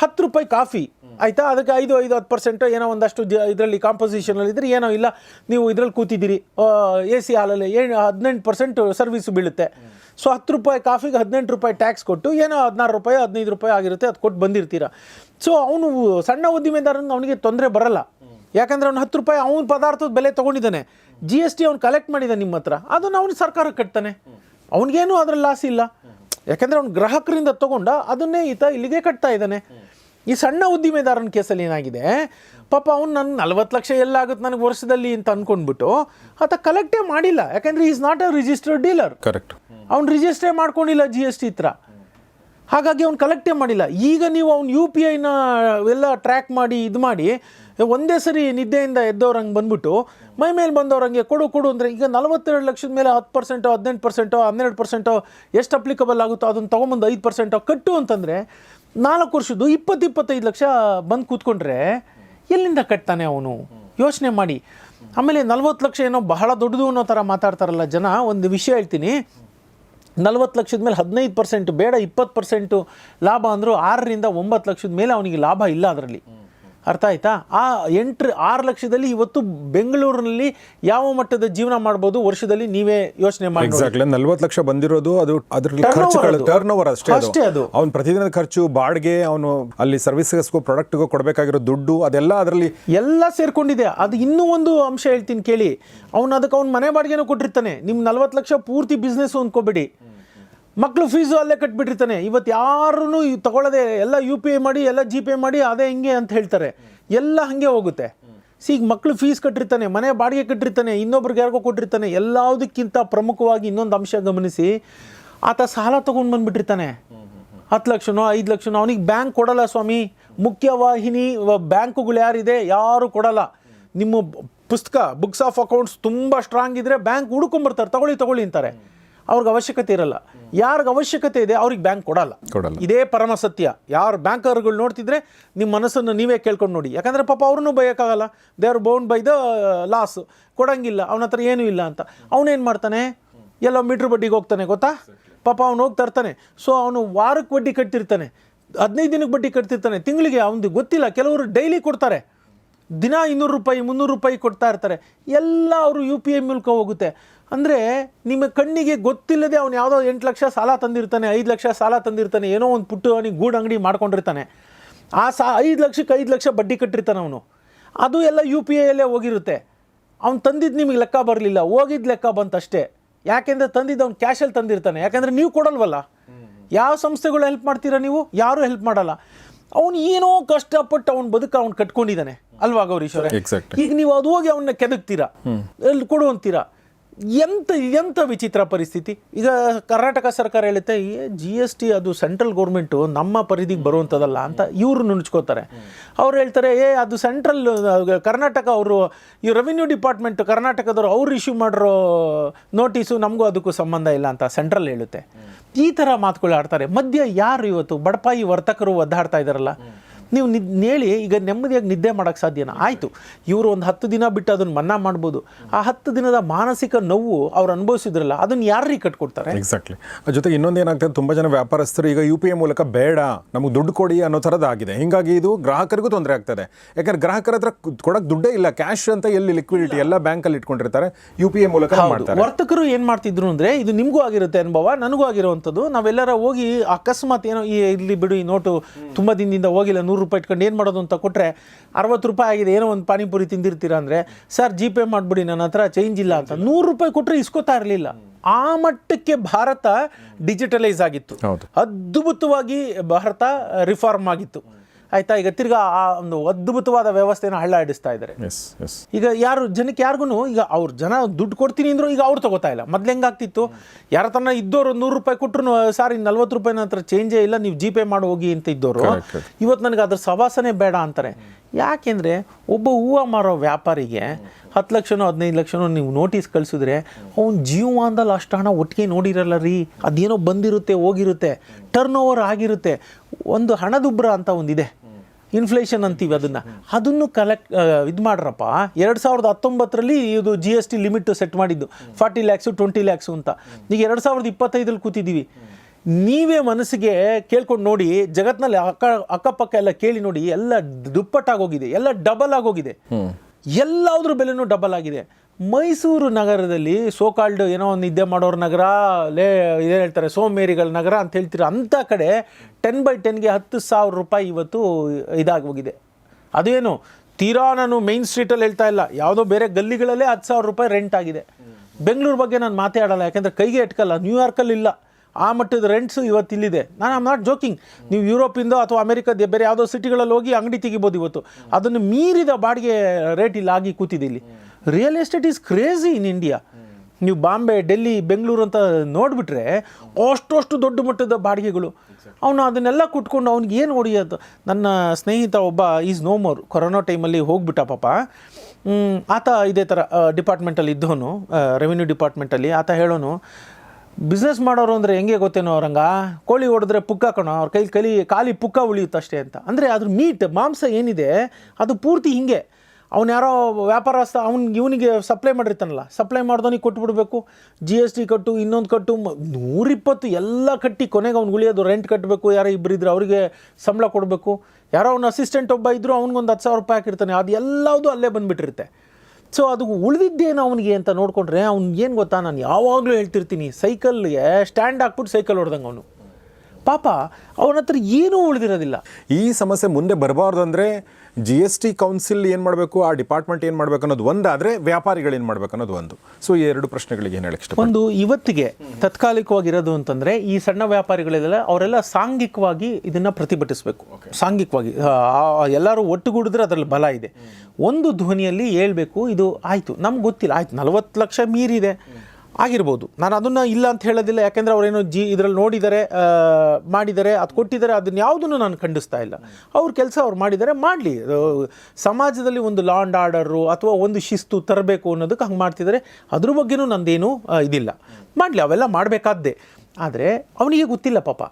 ಹತ್ತು ರೂಪಾಯಿ ಕಾಫಿ. ಆಯ್ತಾ? ಅದಕ್ಕೆ ಐದು ಐದು ಹತ್ತು ಪರ್ಸೆಂಟ್ ಏನೋ ಒಂದಷ್ಟು ಇದರಲ್ಲಿ ಕಾಂಪೋಸಿಷನಲ್ಲಿ ಇದ್ರೆ ಏನೋ ಇಲ್ಲ. ನೀವು ಇದ್ರಲ್ಲಿ ಕೂತಿದ್ದೀರಿ. ಎ ಸಿ ಹಾಲಲ್ಲಿ ಏನು ಹದಿನೆಂಟು ಪರ್ಸೆಂಟ್ ಸರ್ವಿಸ್ ಬೀಳುತ್ತೆ. ಸೊ ಹತ್ತು ರೂಪಾಯಿ ಕಾಫಿಗೆ ಹದಿನೆಂಟು ರೂಪಾಯಿ ಟ್ಯಾಕ್ಸ್ ಕೊಟ್ಟು ಏನೋ ಹದಿನಾರು ರೂಪಾಯಿ ಹದಿನೈದು ರೂಪಾಯಿ ಆಗಿರುತ್ತೆ. ಅದು ಕೊಟ್ಟು ಬಂದಿರ್ತೀರ? ಸೊ ಅವನು ಸಣ್ಣ ಉದ್ದಿಮೆದಾರನಿಗೆ ಅವನಿಗೆ ತೊಂದರೆ ಬರಲ್ಲ. ಯಾಕಂದರೆ ಅವ್ನು ಹತ್ತು ರೂಪಾಯಿ ಅವನ ಪದಾರ್ಥದ ಬೆಲೆ ತೊಗೊಂಡಿದ್ದಾನೆ. ಜಿ ಎಸ್ ಟಿ ಅವ್ನು ಕಲೆಕ್ಟ್ ಮಾಡಿದ ನಿಮ್ಮ ಹತ್ರ. ಅದನ್ನು ಅವನು ಸರ್ಕಾರ ಕಟ್ತಾನೆ. ಅವನಿಗೇನು ಅದ್ರ ಲಾಸ್ ಇಲ್ಲ. ಯಾಕಂದರೆ ಅವ್ನು ಗ್ರಾಹಕರಿಂದ ತೊಗೊಂಡ ಅದನ್ನೇ ಈತ ಇಲ್ಲಿಗೆ ಕಟ್ತಾ ಇದ್ದಾನೆ. ಈ ಸಣ್ಣ ಉದ್ದಿಮೆದಾರನ ಕೇಸಲ್ಲಿ ಏನಾಗಿದೆ? ಪಾಪ ಅವ್ನು ನನ್ನ ನಲ್ವತ್ತು ಲಕ್ಷ ಎಲ್ಲಾಗುತ್ತೆ ನನಗೆ ವರ್ಷದಲ್ಲಿ ಅಂತ ಅಂದ್ಕೊಂಡ್ಬಿಟ್ಟು ಆತ ಕಲೆಕ್ಟೇ ಮಾಡಿಲ್ಲ. ಯಾಕಂದರೆ is not a registered dealer correct ಅವ್ನು ರಿಜಿಸ್ಟ್ರೇ ಮಾಡ್ಕೊಂಡಿಲ್ಲ ಜಿ ಎಸ್ ಟಿ ಹತ್ರ. ಹಾಗಾಗಿ ಅವ್ನು ಕಲೆಕ್ಟೇ ಮಾಡಿಲ್ಲ. ಈಗ ನೀವು ಅವ್ನು ಯು ಪಿ ಐನ ಎಲ್ಲ ಟ್ರ್ಯಾಕ್ ಮಾಡಿ, ಇದು ಮಾಡಿ, ಒಂದೇ ಸರಿ ನಿದ್ದೆಯಿಂದ ಎದ್ದವ್ರಂಗೆ ಬಂದ್ಬಿಟ್ಟು, ಮೈ ಮೇಲೆ ಬಂದವ್ರಂಗೆ ಕೊಡು ಕೊಡು ಅಂದರೆ ಈಗ ನಲವತ್ತೆರಡು ಲಕ್ಷದ ಮೇಲೆ ಹತ್ತು ಪರ್ಸೆಂಟೋ ಹದಿನೆಂಟು ಪರ್ಸೆಂಟೋ ಹನ್ನೆರಡು ಪರ್ಸೆಂಟೋ ಎಷ್ಟು ಅಪ್ಲಿಕಬಲ್ ಆಗುತ್ತೋ ಅದನ್ನು ತೊಗೊಂಬಂದು ಐದು ಪರ್ಸೆಂಟೋ ಕಟ್ಟು ಅಂತಂದರೆ ನಾಲ್ಕು ವರ್ಷದ್ದು ಇಪ್ಪತ್ತು ಇಪ್ಪತ್ತೈದು ಲಕ್ಷ ಬಂದು ಕೂತ್ಕೊಂಡ್ರೆ ಎಲ್ಲಿಂದ ಕಟ್ತಾನೆ ಅವನು? ಯೋಚನೆ ಮಾಡಿ. ಆಮೇಲೆ ನಲ್ವತ್ತು ಲಕ್ಷ ಏನೋ ಬಹಳ ದೊಡ್ಡದು ಅನ್ನೋ ಥರ ಮಾತಾಡ್ತಾರಲ್ಲ ಜನ, ಒಂದು ವಿಷಯ ಹೇಳ್ತೀನಿ. ನಲ್ವತ್ತು ಲಕ್ಷದ ಮೇಲೆ ಹದಿನೈದು ಪರ್ಸೆಂಟ್ ಬೇಡ ಇಪ್ಪತ್ತು ಪರ್ಸೆಂಟು ಲಾಭ ಅಂದರೂ ಆರರಿಂದ ಒಂಬತ್ತು ಲಕ್ಷದ ಮೇಲೆ ಅವನಿಗೆ ಲಾಭ ಇಲ್ಲ ಅದರಲ್ಲಿ. ಅರ್ಥ ಆಯ್ತಾ? ಆ ಎಂಟ್ರ್ ಆರು ಲಕ್ಷದಲ್ಲಿ ಇವತ್ತು ಬೆಂಗಳೂರಿನಲ್ಲಿ ಯಾವ ಮಟ್ಟದ ಜೀವನ ಮಾಡ್ಬೋದು ವರ್ಷದಲ್ಲಿ ನೀವೇ ಯೋಚನೆ ಮಾಡಿ ನಲ್ವತ್ತು ಲಕ್ಷ ಬಂದಿರೋದು ಅದು ಅದ್ರಲ್ಲಿ ಖರ್ಚು ಟರ್ನ್ ಓವರ್ ಅಷ್ಟೇ ಅಷ್ಟೇ ಅದು. ಅವ್ನು ಪ್ರತಿದಿನದ ಖರ್ಚು ಬಾಡಿಗೆ ಅವನು ಅಲ್ಲಿ ಸರ್ವಿಸಸ್ಗೂ ಪ್ರಾಡಕ್ಟ್ಗೂ ಕೊಡಬೇಕಾಗಿರೋ ದುಡ್ಡು ಅದೆಲ್ಲ ಅದರಲ್ಲಿ ಎಲ್ಲ ಸೇರ್ಕೊಂಡಿದೆ. ಅದು ಇನ್ನೂ ಒಂದು ಅಂಶ ಹೇಳ್ತೀನಿ ಕೇಳಿ. ಅವ್ನು ಅದಕ್ಕೆ ಅವ್ನು ಮನೆ ಬಾಡಿಗೆನೂ ಕೊಟ್ಟಿರ್ತಾನೆ. ನಿಮ್ಮ ನಲ್ವತ್ತು ಲಕ್ಷ ಪೂರ್ತಿ ಬಿಸ್ನೆಸ್ ಅಂದ್ಕೋಬೇಡಿ ಮಕ್ಕಳು ಫೀಸು ಅಲ್ಲೇ ಕಟ್ಬಿಟ್ಟಿರ್ತಾನೆ. ಇವತ್ತು ಯಾರೂ ತಗೊಳ್ಳೋದೇ ಎಲ್ಲ ಯು ಪಿ ಐ ಮಾಡಿ, ಎಲ್ಲ ಜಿ ಪೇ ಮಾಡಿ, ಅದೇ ಹಿಂಗೆ ಅಂತ ಹೇಳ್ತಾರೆ. ಎಲ್ಲ ಹಾಗೆ ಹೋಗುತ್ತೆ. ಸಿ, ಈಗ ಮಕ್ಕಳು ಫೀಸ್ ಕಟ್ಟಿರ್ತಾನೆ, ಮನೆ ಬಾಡಿಗೆ ಕಟ್ಟಿರ್ತಾನೆ, ಇನ್ನೊಬ್ರಿಗೆ ಯಾರಿಗೋ ಕೊಟ್ಟಿರ್ತಾನೆ ಎಲ್ಲದಕ್ಕಿಂತ ಪ್ರಮುಖವಾಗಿ ಇನ್ನೊಂದು ಅಂಶ ಗಮನಿಸಿ, ಆತ ಸಾಲ ತೊಗೊಂಡು ಬಂದುಬಿಟ್ಟಿರ್ತಾನೆ. ಹತ್ತು ಲಕ್ಷನೋ, ಐದು ಲಕ್ಷನೋ, ಅವನಿಗೆ ಬ್ಯಾಂಕ್ ಕೊಡಲ್ಲ ಸ್ವಾಮಿ. ಮುಖ್ಯವಾಹಿನಿ ಬ್ಯಾಂಕುಗಳು ಯಾರಿದೆ, ಯಾರು ಕೊಡಲ್ಲ. ನಿಮ್ಮ ಪುಸ್ತಕ ಬುಕ್ಸ್ ಆಫ್ ಅಕೌಂಟ್ಸ್ ತುಂಬ ಸ್ಟ್ರಾಂಗ್ ಇದ್ರೆ ಬ್ಯಾಂಕ್ ಹುಡ್ಕೊಂಬರ್ತಾರೆ ತಗೊಳ್ಳಿ ತಗೊಳ್ಳಿ ಅಂತಾರೆ. ಅವ್ರಿಗೆ ಅವಶ್ಯಕತೆ ಇರಲ್ಲ. ಯಾರಿಗೆ ಅವಶ್ಯಕತೆ ಇದೆ ಅವ್ರಿಗೆ ಬ್ಯಾಂಕ್ ಕೊಡಲ್ಲ. ಕೊಡಲ್ಲ. ಇದೇ ಪರಮ ಸತ್ಯ. ಯಾರು ಬ್ಯಾಂಕರ್ಗಳು ನೋಡ್ತಿದ್ರೆ ನಿಮ್ಮ ಮನಸ್ಸನ್ನು ನೀವೇ ಕೇಳ್ಕೊಂಡು ನೋಡಿ. ಯಾಕಂದರೆ ಪಾಪ ಅವ್ರನ್ನೂ ಬೈಯೋಕ್ಕಾಗಲ್ಲ. They are bound by the laws ಕೊಡಂಗಿಲ್ಲ. ಅವನ ಹತ್ರ ಏನೂ ಇಲ್ಲ ಅಂತ. ಅವನೇನು ಮಾಡ್ತಾನೆ? ಎಲ್ಲೋ ಮೀಟ್ರ್ ಬಡ್ಡಿಗೆ ಹೋಗ್ತಾನೆ ಗೊತ್ತಾ? ಪಾಪ ಅವ್ನು ಹೋಗಿ ತರ್ತಾನೆ. ಸೊ ಅವನು ವಾರಕ್ಕೆ ಬಡ್ಡಿ ಕಟ್ಟಿರ್ತಾನೆ ಹದಿನೈದು ದಿನಕ್ಕೆ ಬಡ್ಡಿ ಕಟ್ತಿರ್ತಾನೆ. ತಿಂಗಳಿಗೆ ಅವನಿಗೆ ಗೊತ್ತಿಲ್ಲ. ಕೆಲವರು ಡೈಲಿ ಕೊಡ್ತಾರೆ. ದಿನ ಇನ್ನೂರು ರೂಪಾಯಿ ಮುನ್ನೂರು ರೂಪಾಯಿ ಕೊಡ್ತಾ ಇರ್ತಾರೆ. ಎಲ್ಲ ಅವರು ಯು ಪಿ ಐ ಮೂಲಕ ಹೋಗುತ್ತೆ. ಅಂದರೆ ನಿಮ್ಮ ಕಣ್ಣಿಗೆ ಗೊತ್ತಿಲ್ಲದೆ ಅವ್ನು ಯಾವುದೋ ಎಂಟು ಲಕ್ಷ ಸಾಲ ತಂದಿರ್ತಾನೆ ಐದು ಲಕ್ಷ ಸಾಲ ತಂದಿರ್ತಾನೆ ಏನೋ ಒಂದು ಪುಟ್ಟು ಅವನಿಗೆ ಗೂಡು ಅಂಗಡಿ ಮಾಡ್ಕೊಂಡಿರ್ತಾನೆ. ಆ ಸಾ ಐದು ಲಕ್ಷಕ್ಕೆ ಐದು ಲಕ್ಷ ಬಡ್ಡಿ ಕಟ್ಟಿರ್ತಾನೆ ಅವನು. ಅದು ಎಲ್ಲ ಯು ಪಿ ಐಯಲ್ಲೇ ಹೋಗಿರುತ್ತೆ. ಅವ್ನು ತಂದಿದ್ದು ನಿಮಗೆ ಲೆಕ್ಕ ಬರಲಿಲ್ಲ ಹೋಗಿದ್ದು ಲೆಕ್ಕ ಬಂತಷ್ಟೇ. ಯಾಕೆಂದರೆ ತಂದಿದ್ದು ಅವ್ನು ಕ್ಯಾಶಲ್ಲಿ ತಂದಿರ್ತಾನೆ. ಯಾಕೆಂದರೆ ನೀವು ಕೊಡಲ್ವಲ್ಲ? ಯಾವ ಸಂಸ್ಥೆಗಳು ಹೆಲ್ಪ್ ಮಾಡ್ತೀರಾ ನೀವು? ಯಾರೂ ಹೆಲ್ಪ್ ಮಾಡಲ್ಲ. ಅವನು ಏನೋ ಕಷ್ಟಪಟ್ಟು ಅವ್ನ ಬದುಕು ಅವ್ನು ಕಟ್ಕೊಂಡಿದ್ದಾನೆ. ಅಲ್ವಾ ಗೌರೀಶ್ವರ. ಈಗ ನೀವು ಅದು ಹೋಗಿ ಅವನ್ನ ಕೆದಕ್ತೀರಾ ಎಲ್ಲಿ ಕೊಡು ಅಂತೀರಾ? ಎಂತ ಎಂಥ ವಿಚಿತ್ರ ಪರಿಸ್ಥಿತಿ? ಈಗ ಕರ್ನಾಟಕ ಸರ್ಕಾರ ಹೇಳುತ್ತೆ ಜಿ ಎಸ್ ಟಿ ಅದು ಸೆಂಟ್ರಲ್ ಗೌರ್ಮೆಂಟು ನಮ್ಮ ಪರಿಧಿಗೆ ಬರುವಂಥದ್ದಲ್ಲ ಅಂತ ಇವರು ನುಣುಚ್ಕೋತಾರೆ ಅವ್ರು ಹೇಳ್ತಾರೆ, ಏ, ಅದು ಸೆಂಟ್ರಲ್ ಕರ್ನಾಟಕ ಅವರು, ಈ ರೆವಿನ್ಯೂ ಡಿಪಾರ್ಟ್ಮೆಂಟ್ ಕರ್ನಾಟಕದವರು ಅವ್ರು ಇಶ್ಯೂ ಮಾಡಿರೋ ನೋಟಿಸು ನಮಗೂ ಅದಕ್ಕೂ ಸಂಬಂಧ ಇಲ್ಲ ಅಂತ ಸೆಂಟ್ರಲ್ ಹೇಳುತ್ತೆ. ಈ ಥರ ಮಾತುಗಳು ಆಡ್ತಾರೆ. ಮಧ್ಯ ಯಾರು ಇವತ್ತು ಬಡಪಾಯಿ ವರ್ತಕರು ಒದ್ದಾಡ್ತಾ ಇದ್ದಾರಲ್ಲ ನೀವು ನಿದ್ ಹೇಳಿ ಈಗ ನೆಮ್ಮದಿಯಾಗಿ ನಿದ್ದೆ ಮಾಡೋಕ್ಕೆ ಸಾಧ್ಯನ? ಆಯಿತು. ಇವರು ಒಂದು ಹತ್ತು ದಿನ ಬಿಟ್ಟು ಅದನ್ನು ಮನ್ನಾ ಮಾಡ್ಬೋದು. ಆ ಹತ್ತು ದಿನದ ಮಾನಸಿಕ ನೋವು ಅವ್ರು ಅನುಭವಿಸಿದ್ರಲ್ಲ ಅದನ್ನು ಯಾರಿಗೆ ಕಟ್ಕೊಡ್ತಾರೆ? ಎಕ್ಸಾಕ್ಟ್ಲಿ ಜೊತೆಗೆ ಇನ್ನೊಂದು ಏನಾಗ್ತದೆ ತುಂಬ ಜನ ವ್ಯಾಪಾರಸ್ಥರು ಈಗ ಯು ಪಿ ಐ ಮೂಲಕ ಬೇಡ ನಮಗೆ ದುಡ್ಡು ಕೊಡಿ ಅನ್ನೋ ಥರದ್ದಾಗಿದೆ ಹಿಂಗಾಗಿ ಇದು ಗ್ರಾಹಕರಿಗೂ ತೊಂದರೆ ಆಗ್ತದೆ. ಯಾಕಂದ್ರೆ ಗ್ರಾಹಕರ ಹತ್ರ ಕೊಡೋಕೆ ದುಡ್ಡೇ ಇಲ್ಲ. ಕ್ಯಾಶ್ ಅಂತ ಎಲ್ಲಿ ಲಿಕ್ವಿಡಿಟಿ ಎಲ್ಲ ಬ್ಯಾಂಕಲ್ಲಿ ಇಟ್ಕೊಂಡಿರ್ತಾರೆ ಯು ಪಿ ಐ ಮೂಲಕ ಮಾಡ್ತಾರೆ. ವರ್ತಕರು ಏನು ಮಾಡ್ತಿದ್ರು ಅಂದ್ರೆ ಇದು ನಿಮಗೂ ಆಗಿರುತ್ತೆ ಅನುಭವ ನನಗೂ ಆಗಿರುವಂಥದ್ದು. ನಾವೆಲ್ಲರ ಹೋಗಿ ಅಕಸ್ಮಾತ್ ಏನೋ ಈ ಇಲ್ಲಿ ಬಿಡು ಈ ನೋಟು ತುಂಬ ದಿನದಿಂದ ಹೋಗಿಲ್ಲ ನೂರು ರೂಪಾಯಿ ಇಟ್ಕೊಂಡು ಏನು ಮಾಡೋದು ಅಂತ ಕೊಟ್ಟರೆ ಅರವತ್ತು ರೂಪಾಯಿ ಆಗಿದೆ ಏನೋ ಒಂದು ಪಾನಿಪುರಿ ತಿಂದಿರ್ತೀರ ಅಂದರೆ ಸರ್ ಜಿ ಪೇ ಮಾಡಿಬಿಡಿ ನನ್ನ ಹತ್ರ ಚೇಂಜ್ ಇಲ್ಲ ಅಂತ. ನೂರು ರೂಪಾಯಿ ಕೊಟ್ಟರೆ ಇಸ್ಕೋತಾ ಇರಲಿಲ್ಲ. ಆ ಮಟ್ಟಕ್ಕೆ ಭಾರತ ಡಿಜಿಟಲೈಸ್ ಆಗಿತ್ತು. ಅದ್ಭುತವಾಗಿ ಭಾರತ ರಿಫಾರ್ಮ್ ಆಗಿತ್ತು. ಆಯ್ತಾ? ಈಗ ತಿರ್ಗಾ ಆ ಒಂದು ಅದ್ಭುತವಾದ ವ್ಯವಸ್ಥೆನ ಹಳ್ಳಾಡಿಸ್ತಾ ಇದ್ದಾರೆ. ಎಸ್ ಎಸ್ ಈಗ ಯಾರು ಜನಕ್ಕೆ ಯಾರಿಗೂ ಈಗ ಅವ್ರು ಜನ ದುಡ್ಡು ಕೊಡ್ತೀನಿ ಅಂದ್ರು ಈಗ ಅವ್ರು ತಗೋತಾ ಇಲ್ಲ. ಮೊದ್ಲು ಹೆಂಗಾಗ್ತಿತ್ತು ಯಾರ ತನ ಇದ್ದವರು ನೂರು ರೂಪಾಯಿ ಕೊಟ್ಟರು ಸಾರಿ ನಲ್ವತ್ತು ರೂಪಾಯಿ ನಂತರ ಹತ್ರ ಚೇಂಜೇ ಇಲ್ಲ ನೀವು ಜಿಪೇ ಮಾಡಿ ಹೋಗಿ ಅಂತ correct. ಇವತ್ತು ನನಗೆ ಅದ್ರ ಸವಾಸನೆ ಬೇಡ ಅಂತಾರೆ. ಯಾಕೆಂದರೆ ಒಬ್ಬ ಹೂವು ಮಾರೋ ವ್ಯಾಪಾರಿಗೆ ಹತ್ತು ಲಕ್ಷನೋ ಹದಿನೈದು ಲಕ್ಷನೋ ನೀವು ನೋಟಿಸ್ ಕಳಿಸಿದ್ರೆ ಅವ್ನು ಜೀವಮಾನದಲ್ಲಿ ಅಷ್ಟು ಹಣ ಒಟ್ಟಿಗೆ ನೋಡಿರಲ್ಲ ರೀ. ಅದೇನೋ ಬಂದಿರುತ್ತೆ ಹೋಗಿರುತ್ತೆ ಟರ್ನ್ ಓವರ್ ಆಗಿರುತ್ತೆ. ಒಂದು ಹಣದುಬ್ಬರ ಅಂತ ಒಂದಿದೆ. ಇನ್ಫ್ಲೇಷನ್ ಅಂತೀವಿ ಅದನ್ನು. ಅದನ್ನು ಕಲೆಕ್ಟ್ ಇದು ಮಾಡ್ರಪ್ಪ. ಎರಡು ಸಾವಿರದ ಹತ್ತೊಂಬತ್ತರಲ್ಲಿ ಇದು G S T limit set ಮಾಡಿದ್ದು. ಫಾರ್ಟಿ ಲ್ಯಾಕ್ಸು ಟ್ವೆಂಟಿ ಲ್ಯಾಕ್ಸು ಅಂತ. ಈಗ ಎರಡು ಸಾವಿರದ ಇಪ್ಪತ್ತೈದಲ್ಲಿ ಕೂತಿದ್ದೀವಿ. ನೀವೇ ಮನಸ್ಸಿಗೆ ಕೇಳ್ಕೊಂಡು ನೋಡಿ ಜಗತ್ತಿನಲ್ಲಿ ಅಕ್ಕ ಅಕ್ಕಪಕ್ಕ ಎಲ್ಲ ಕೇಳಿ ನೋಡಿ ಎಲ್ಲ ದುಪ್ಪಟ್ಟಾಗೋಗಿದೆ ಎಲ್ಲ ಡಬಲ್ ಆಗೋಗಿದೆ ಎಲ್ಲಾದ್ರ ಬೆಲೆನೂ ಡಬಲ್ ಆಗಿದೆ. ಮೈಸೂರು ನಗರದಲ್ಲಿ ಸೋಕಾಲ್ಡ್ ಏನೋ ಒಂದು ನಿದ್ದೆ ಮಾಡೋರ ನಗರ, ಲೇ ಇದೇನು ಹೇಳ್ತಾರೆ, ಸೋಮೇರಿಗಳ ನಗರ ಅಂತ ಹೇಳ್ತೀರ ಅಂಥ ಕಡೆ ಟೆನ್ ಬೈ ಟೆನ್ಗೆ ಹತ್ತು ಸಾವಿರ ರೂಪಾಯಿ ಇವತ್ತು ಇದಾಗಿ ಹೋಗಿದೆ. ಅದೇನು? ತೀರಾ ನಾನು ಮೈನ್ ಸ್ಟ್ರೀಟಲ್ಲಿ ಹೇಳ್ತಾ ಇಲ್ಲ. ಯಾವುದೋ ಬೇರೆ ಗಲ್ಲಿಗಳಲ್ಲೇ ಹತ್ತು ಸಾವಿರ ರೂಪಾಯಿ ರೆಂಟ್ ಆಗಿದೆ. ಬೆಂಗಳೂರು ಬಗ್ಗೆ ನಾನು ಮಾತಾಡಲ್ಲ, ಯಾಕೆಂದರೆ ಕೈಗೆ ಎಟ್ಕಲ್ಲ ನ್ಯೂಯಾರ್ಕಲ್ಲಿ ಇಲ್ಲ. ಆ ಮಟ್ಟದ ರೆಂಟ್ಸು ಇವತ್ತು ಇಲ್ಲಿದೆ. ನಾನು ಆಮ್ ನಾಟ್ ಜೋಕಿಂಗ್ ನೀವು ಯುರೋಪಿಂದ ಅಥವಾ ಅಮೆರಿಕದ ಬೇರೆ ಯಾವುದೋ ಸಿಟಿಗಳಲ್ಲಿ ಹೋಗಿ ಅಂಗಡಿ ತೆಗಿಬೋದು ಇವತ್ತು. ಅದನ್ನು ಮೀರಿದ ಬಾಡಿಗೆ ರೇಟ್ ಇಲ್ಲಿ ಆಗಿ ಕೂತಿದೆ ಇಲ್ಲಿ. Real estate is crazy in India ನೀವು ಬಾಂಬೆ ಡೆಲ್ಲಿ ಬೆಂಗಳೂರು ಅಂತ ನೋಡಿಬಿಟ್ರೆ ಅಷ್ಟು ದೊಡ್ಡ ಮಟ್ಟದ ಬಾಡಿಗೆಗಳು. ಅವನು ಅದನ್ನೆಲ್ಲ ಕುಟ್ಕೊಂಡು ಅವ್ನಿಗೆ ಏನು ಹೊಡಿಯೋದು ನನ್ನ ಸ್ನೇಹಿತ ಒಬ್ಬ ಈಸ್ ನೋ ಮೋರ್ ಕೊರೋನಾ ಟೈಮಲ್ಲಿ ಹೋಗ್ಬಿಟ್ಟ ಪಾಪ. ಆತ ಇದೇ ಥರ ಡಿಪಾರ್ಟ್ಮೆಂಟಲ್ಲಿ ಇದ್ದವನು ರೆವಿನ್ಯೂ ಡಿಪಾರ್ಟ್ಮೆಂಟಲ್ಲಿ ಆತ ಹೇಳೋನು ಬಿಸ್ನೆಸ್ ಮಾಡೋರು ಅಂದರೆ ಹೆಂಗೆ ಗೊತ್ತೇನೋ ಅವ್ರಂಗ ಕೋಳಿ ಹೊಡೆದ್ರೆ ಪುಕ್ಕ ಕಣೋ ಅವ್ರ ಕೈ ಕಲಿ ಖಾಲಿ ಪುಕ್ಕ ಉಳಿಯುತ್ತಷ್ಟೇ ಅಂತ. ಅಂದರೆ ಅದ್ರ ಮೀಟ್ ಮಾಂಸ ಏನಿದೆ ಅದು ಪೂರ್ತಿ ಹಿಂಗೆ. ಅವ್ನು ಯಾರೋ ವ್ಯಾಪಾರಸ್ಥ ಅವ್ನಿಗೆ ಇವನಿಗೆ ಸಪ್ಲೈ ಮಾಡಿರ್ತಾನಲ್ಲ ಸಪ್ಲೈ ಮಾಡ್ದವನಿಗೆ ಕೊಟ್ಬಿಡ್ಬೇಕು. ಜಿ ಎಸ್ ಟಿ ಕಟ್ಟು, ಇನ್ನೊಂದು ಕಟ್ಟು ನೂರಿಪ್ಪತ್ತು ಎಲ್ಲ ಕಟ್ಟಿ ಕೊನೆಗೆ ಅವ್ನು ಉಳಿಯೋದು. ರೆಂಟ್ ಕಟ್ಟಬೇಕು ಯಾರೋ ಇಬ್ಬರು ಇದ್ರೆ ಅವರಿಗೆ ಸಂಬಳ ಕೊಡಬೇಕು. ಯಾರೋ ಅವ್ನ ಅಸಿಸ್ಟೆಂಟ್ ಒಬ್ಬ ಇದ್ದರೂ ಅವ್ನಿಗೊಂದು ಹತ್ತು ಸಾವಿರ ರೂಪಾಯಿ ಹಾಕಿರ್ತಾನೆ. ಅದು ಎಲ್ಲದು ಅಲ್ಲೇ ಬಂದುಬಿಟ್ಟಿರುತ್ತೆ. ಸೊ ಅದು ಉಳಿದಿದ್ದೇನು ಅವನಿಗೆ ಅಂತ ನೋಡಿಕೊಂಡ್ರೆ, ಅವ್ನು ಏನು ಗೊತ್ತಾ? ನಾನು ಯಾವಾಗಲೂ ಹೇಳ್ತಿರ್ತೀನಿ, ಸೈಕಲ್ಗೆ ಸ್ಟ್ಯಾಂಡ್ ಹಾಕ್ಬಿಟ್ಟು ಸೈಕಲ್ ಹೊಡೆದಂಗೆ ಅವನು. ಪಾಪ, ಅವನ ಹತ್ರ ಏನೂ ಉಳಿದಿರೋದಿಲ್ಲ. ಈ ಸಮಸ್ಯೆ ಮುಂದೆ ಬರಬಾರ್ದು ಅಂದರೆ ಜಿ ಎಸ್ ಟಿ ಕೌನ್ಸಿಲ್ ಏನು ಮಾಡಬೇಕು ಆ ಡಿಪಾರ್ಟ್ಮೆಂಟ್ ಏನು ಮಾಡಬೇಕು ಅನ್ನೋದು ಒಂದಾದರೆ ವ್ಯಾಪಾರಿಗಳು ಏನು ಮಾಡಬೇಕು ಅನ್ನೋದು ಒಂದು. ಸೊ ಈ ಎರಡು ಪ್ರಶ್ನೆಗಳಿಗೆ ಏನು ಹೇಳಕ್ಕೆ ಇಷ್ಟ ಒಂದು ಇವತ್ತಿಗೆ ತತ್ಕಾಲಿಕವಾಗಿರೋದು ಅಂತಂದರೆ ಈ ಸಣ್ಣ ವ್ಯಾಪಾರಿಗಳಿದೆಲ್ಲ ಅವರೆಲ್ಲ ಸಾಂಘಿಕವಾಗಿ ಇದನ್ನು ಪ್ರತಿಭಟಿಸಬೇಕು. ಸಾಂಘಿಕವಾಗಿ ಎಲ್ಲರೂ ಒಟ್ಟುಗೂಡಿದ್ರೆ ಅದರಲ್ಲಿ ಬಲ ಇದೆ. ಒಂದು ಧ್ವನಿಯಲ್ಲಿ ಹೇಳ್ಬೇಕು ಇದು ಆಯಿತು ನಮ್ಗೆ ಗೊತ್ತಿಲ್ಲ ಆಯ್ತು ನಲವತ್ತು ಲಕ್ಷ ಮೀರಿದೆ. ಆಗಿರ್ಬೋದು. ನಾನು ಅದನ್ನು ಇಲ್ಲ ಅಂತ ಹೇಳೋದಿಲ್ಲ. ಯಾಕೆಂದರೆ ಅವರೇನೋ ಜಿ ಇದರಲ್ಲಿ ನೋಡಿದರೆ ಮಾಡಿದರೆ, ಅದು ಕೊಟ್ಟಿದ್ದಾರೆ ಅದನ್ನ ಯಾವುದನ್ನು ನಾನು ಖಂಡಿಸ್ತಾ ಇಲ್ಲ. ಅವ್ರ ಕೆಲಸ ಅವ್ರು ಮಾಡಿದ್ದಾರೆ ಮಾಡಲಿ. ಸಮಾಜದಲ್ಲಿ ಒಂದು ಲಾ ಆ್ಯಂಡ್ ಆರ್ಡರು ಅಥವಾ ಒಂದು ಶಿಸ್ತು ತರಬೇಕು ಅನ್ನೋದಕ್ಕೆ ಹಂಗೆ ಮಾಡ್ತಿದ್ದಾರೆ. ಅದ್ರ ಬಗ್ಗೆನೂ ನಂದೇನು ಇದಿಲ್ಲ. ಮಾಡಲಿ, ಅವೆಲ್ಲ ಮಾಡಬೇಕಾದ್ದೇ. ಆದರೆ ಅವನಿಗೆ ಗೊತ್ತಿಲ್ಲ ಪಾಪ.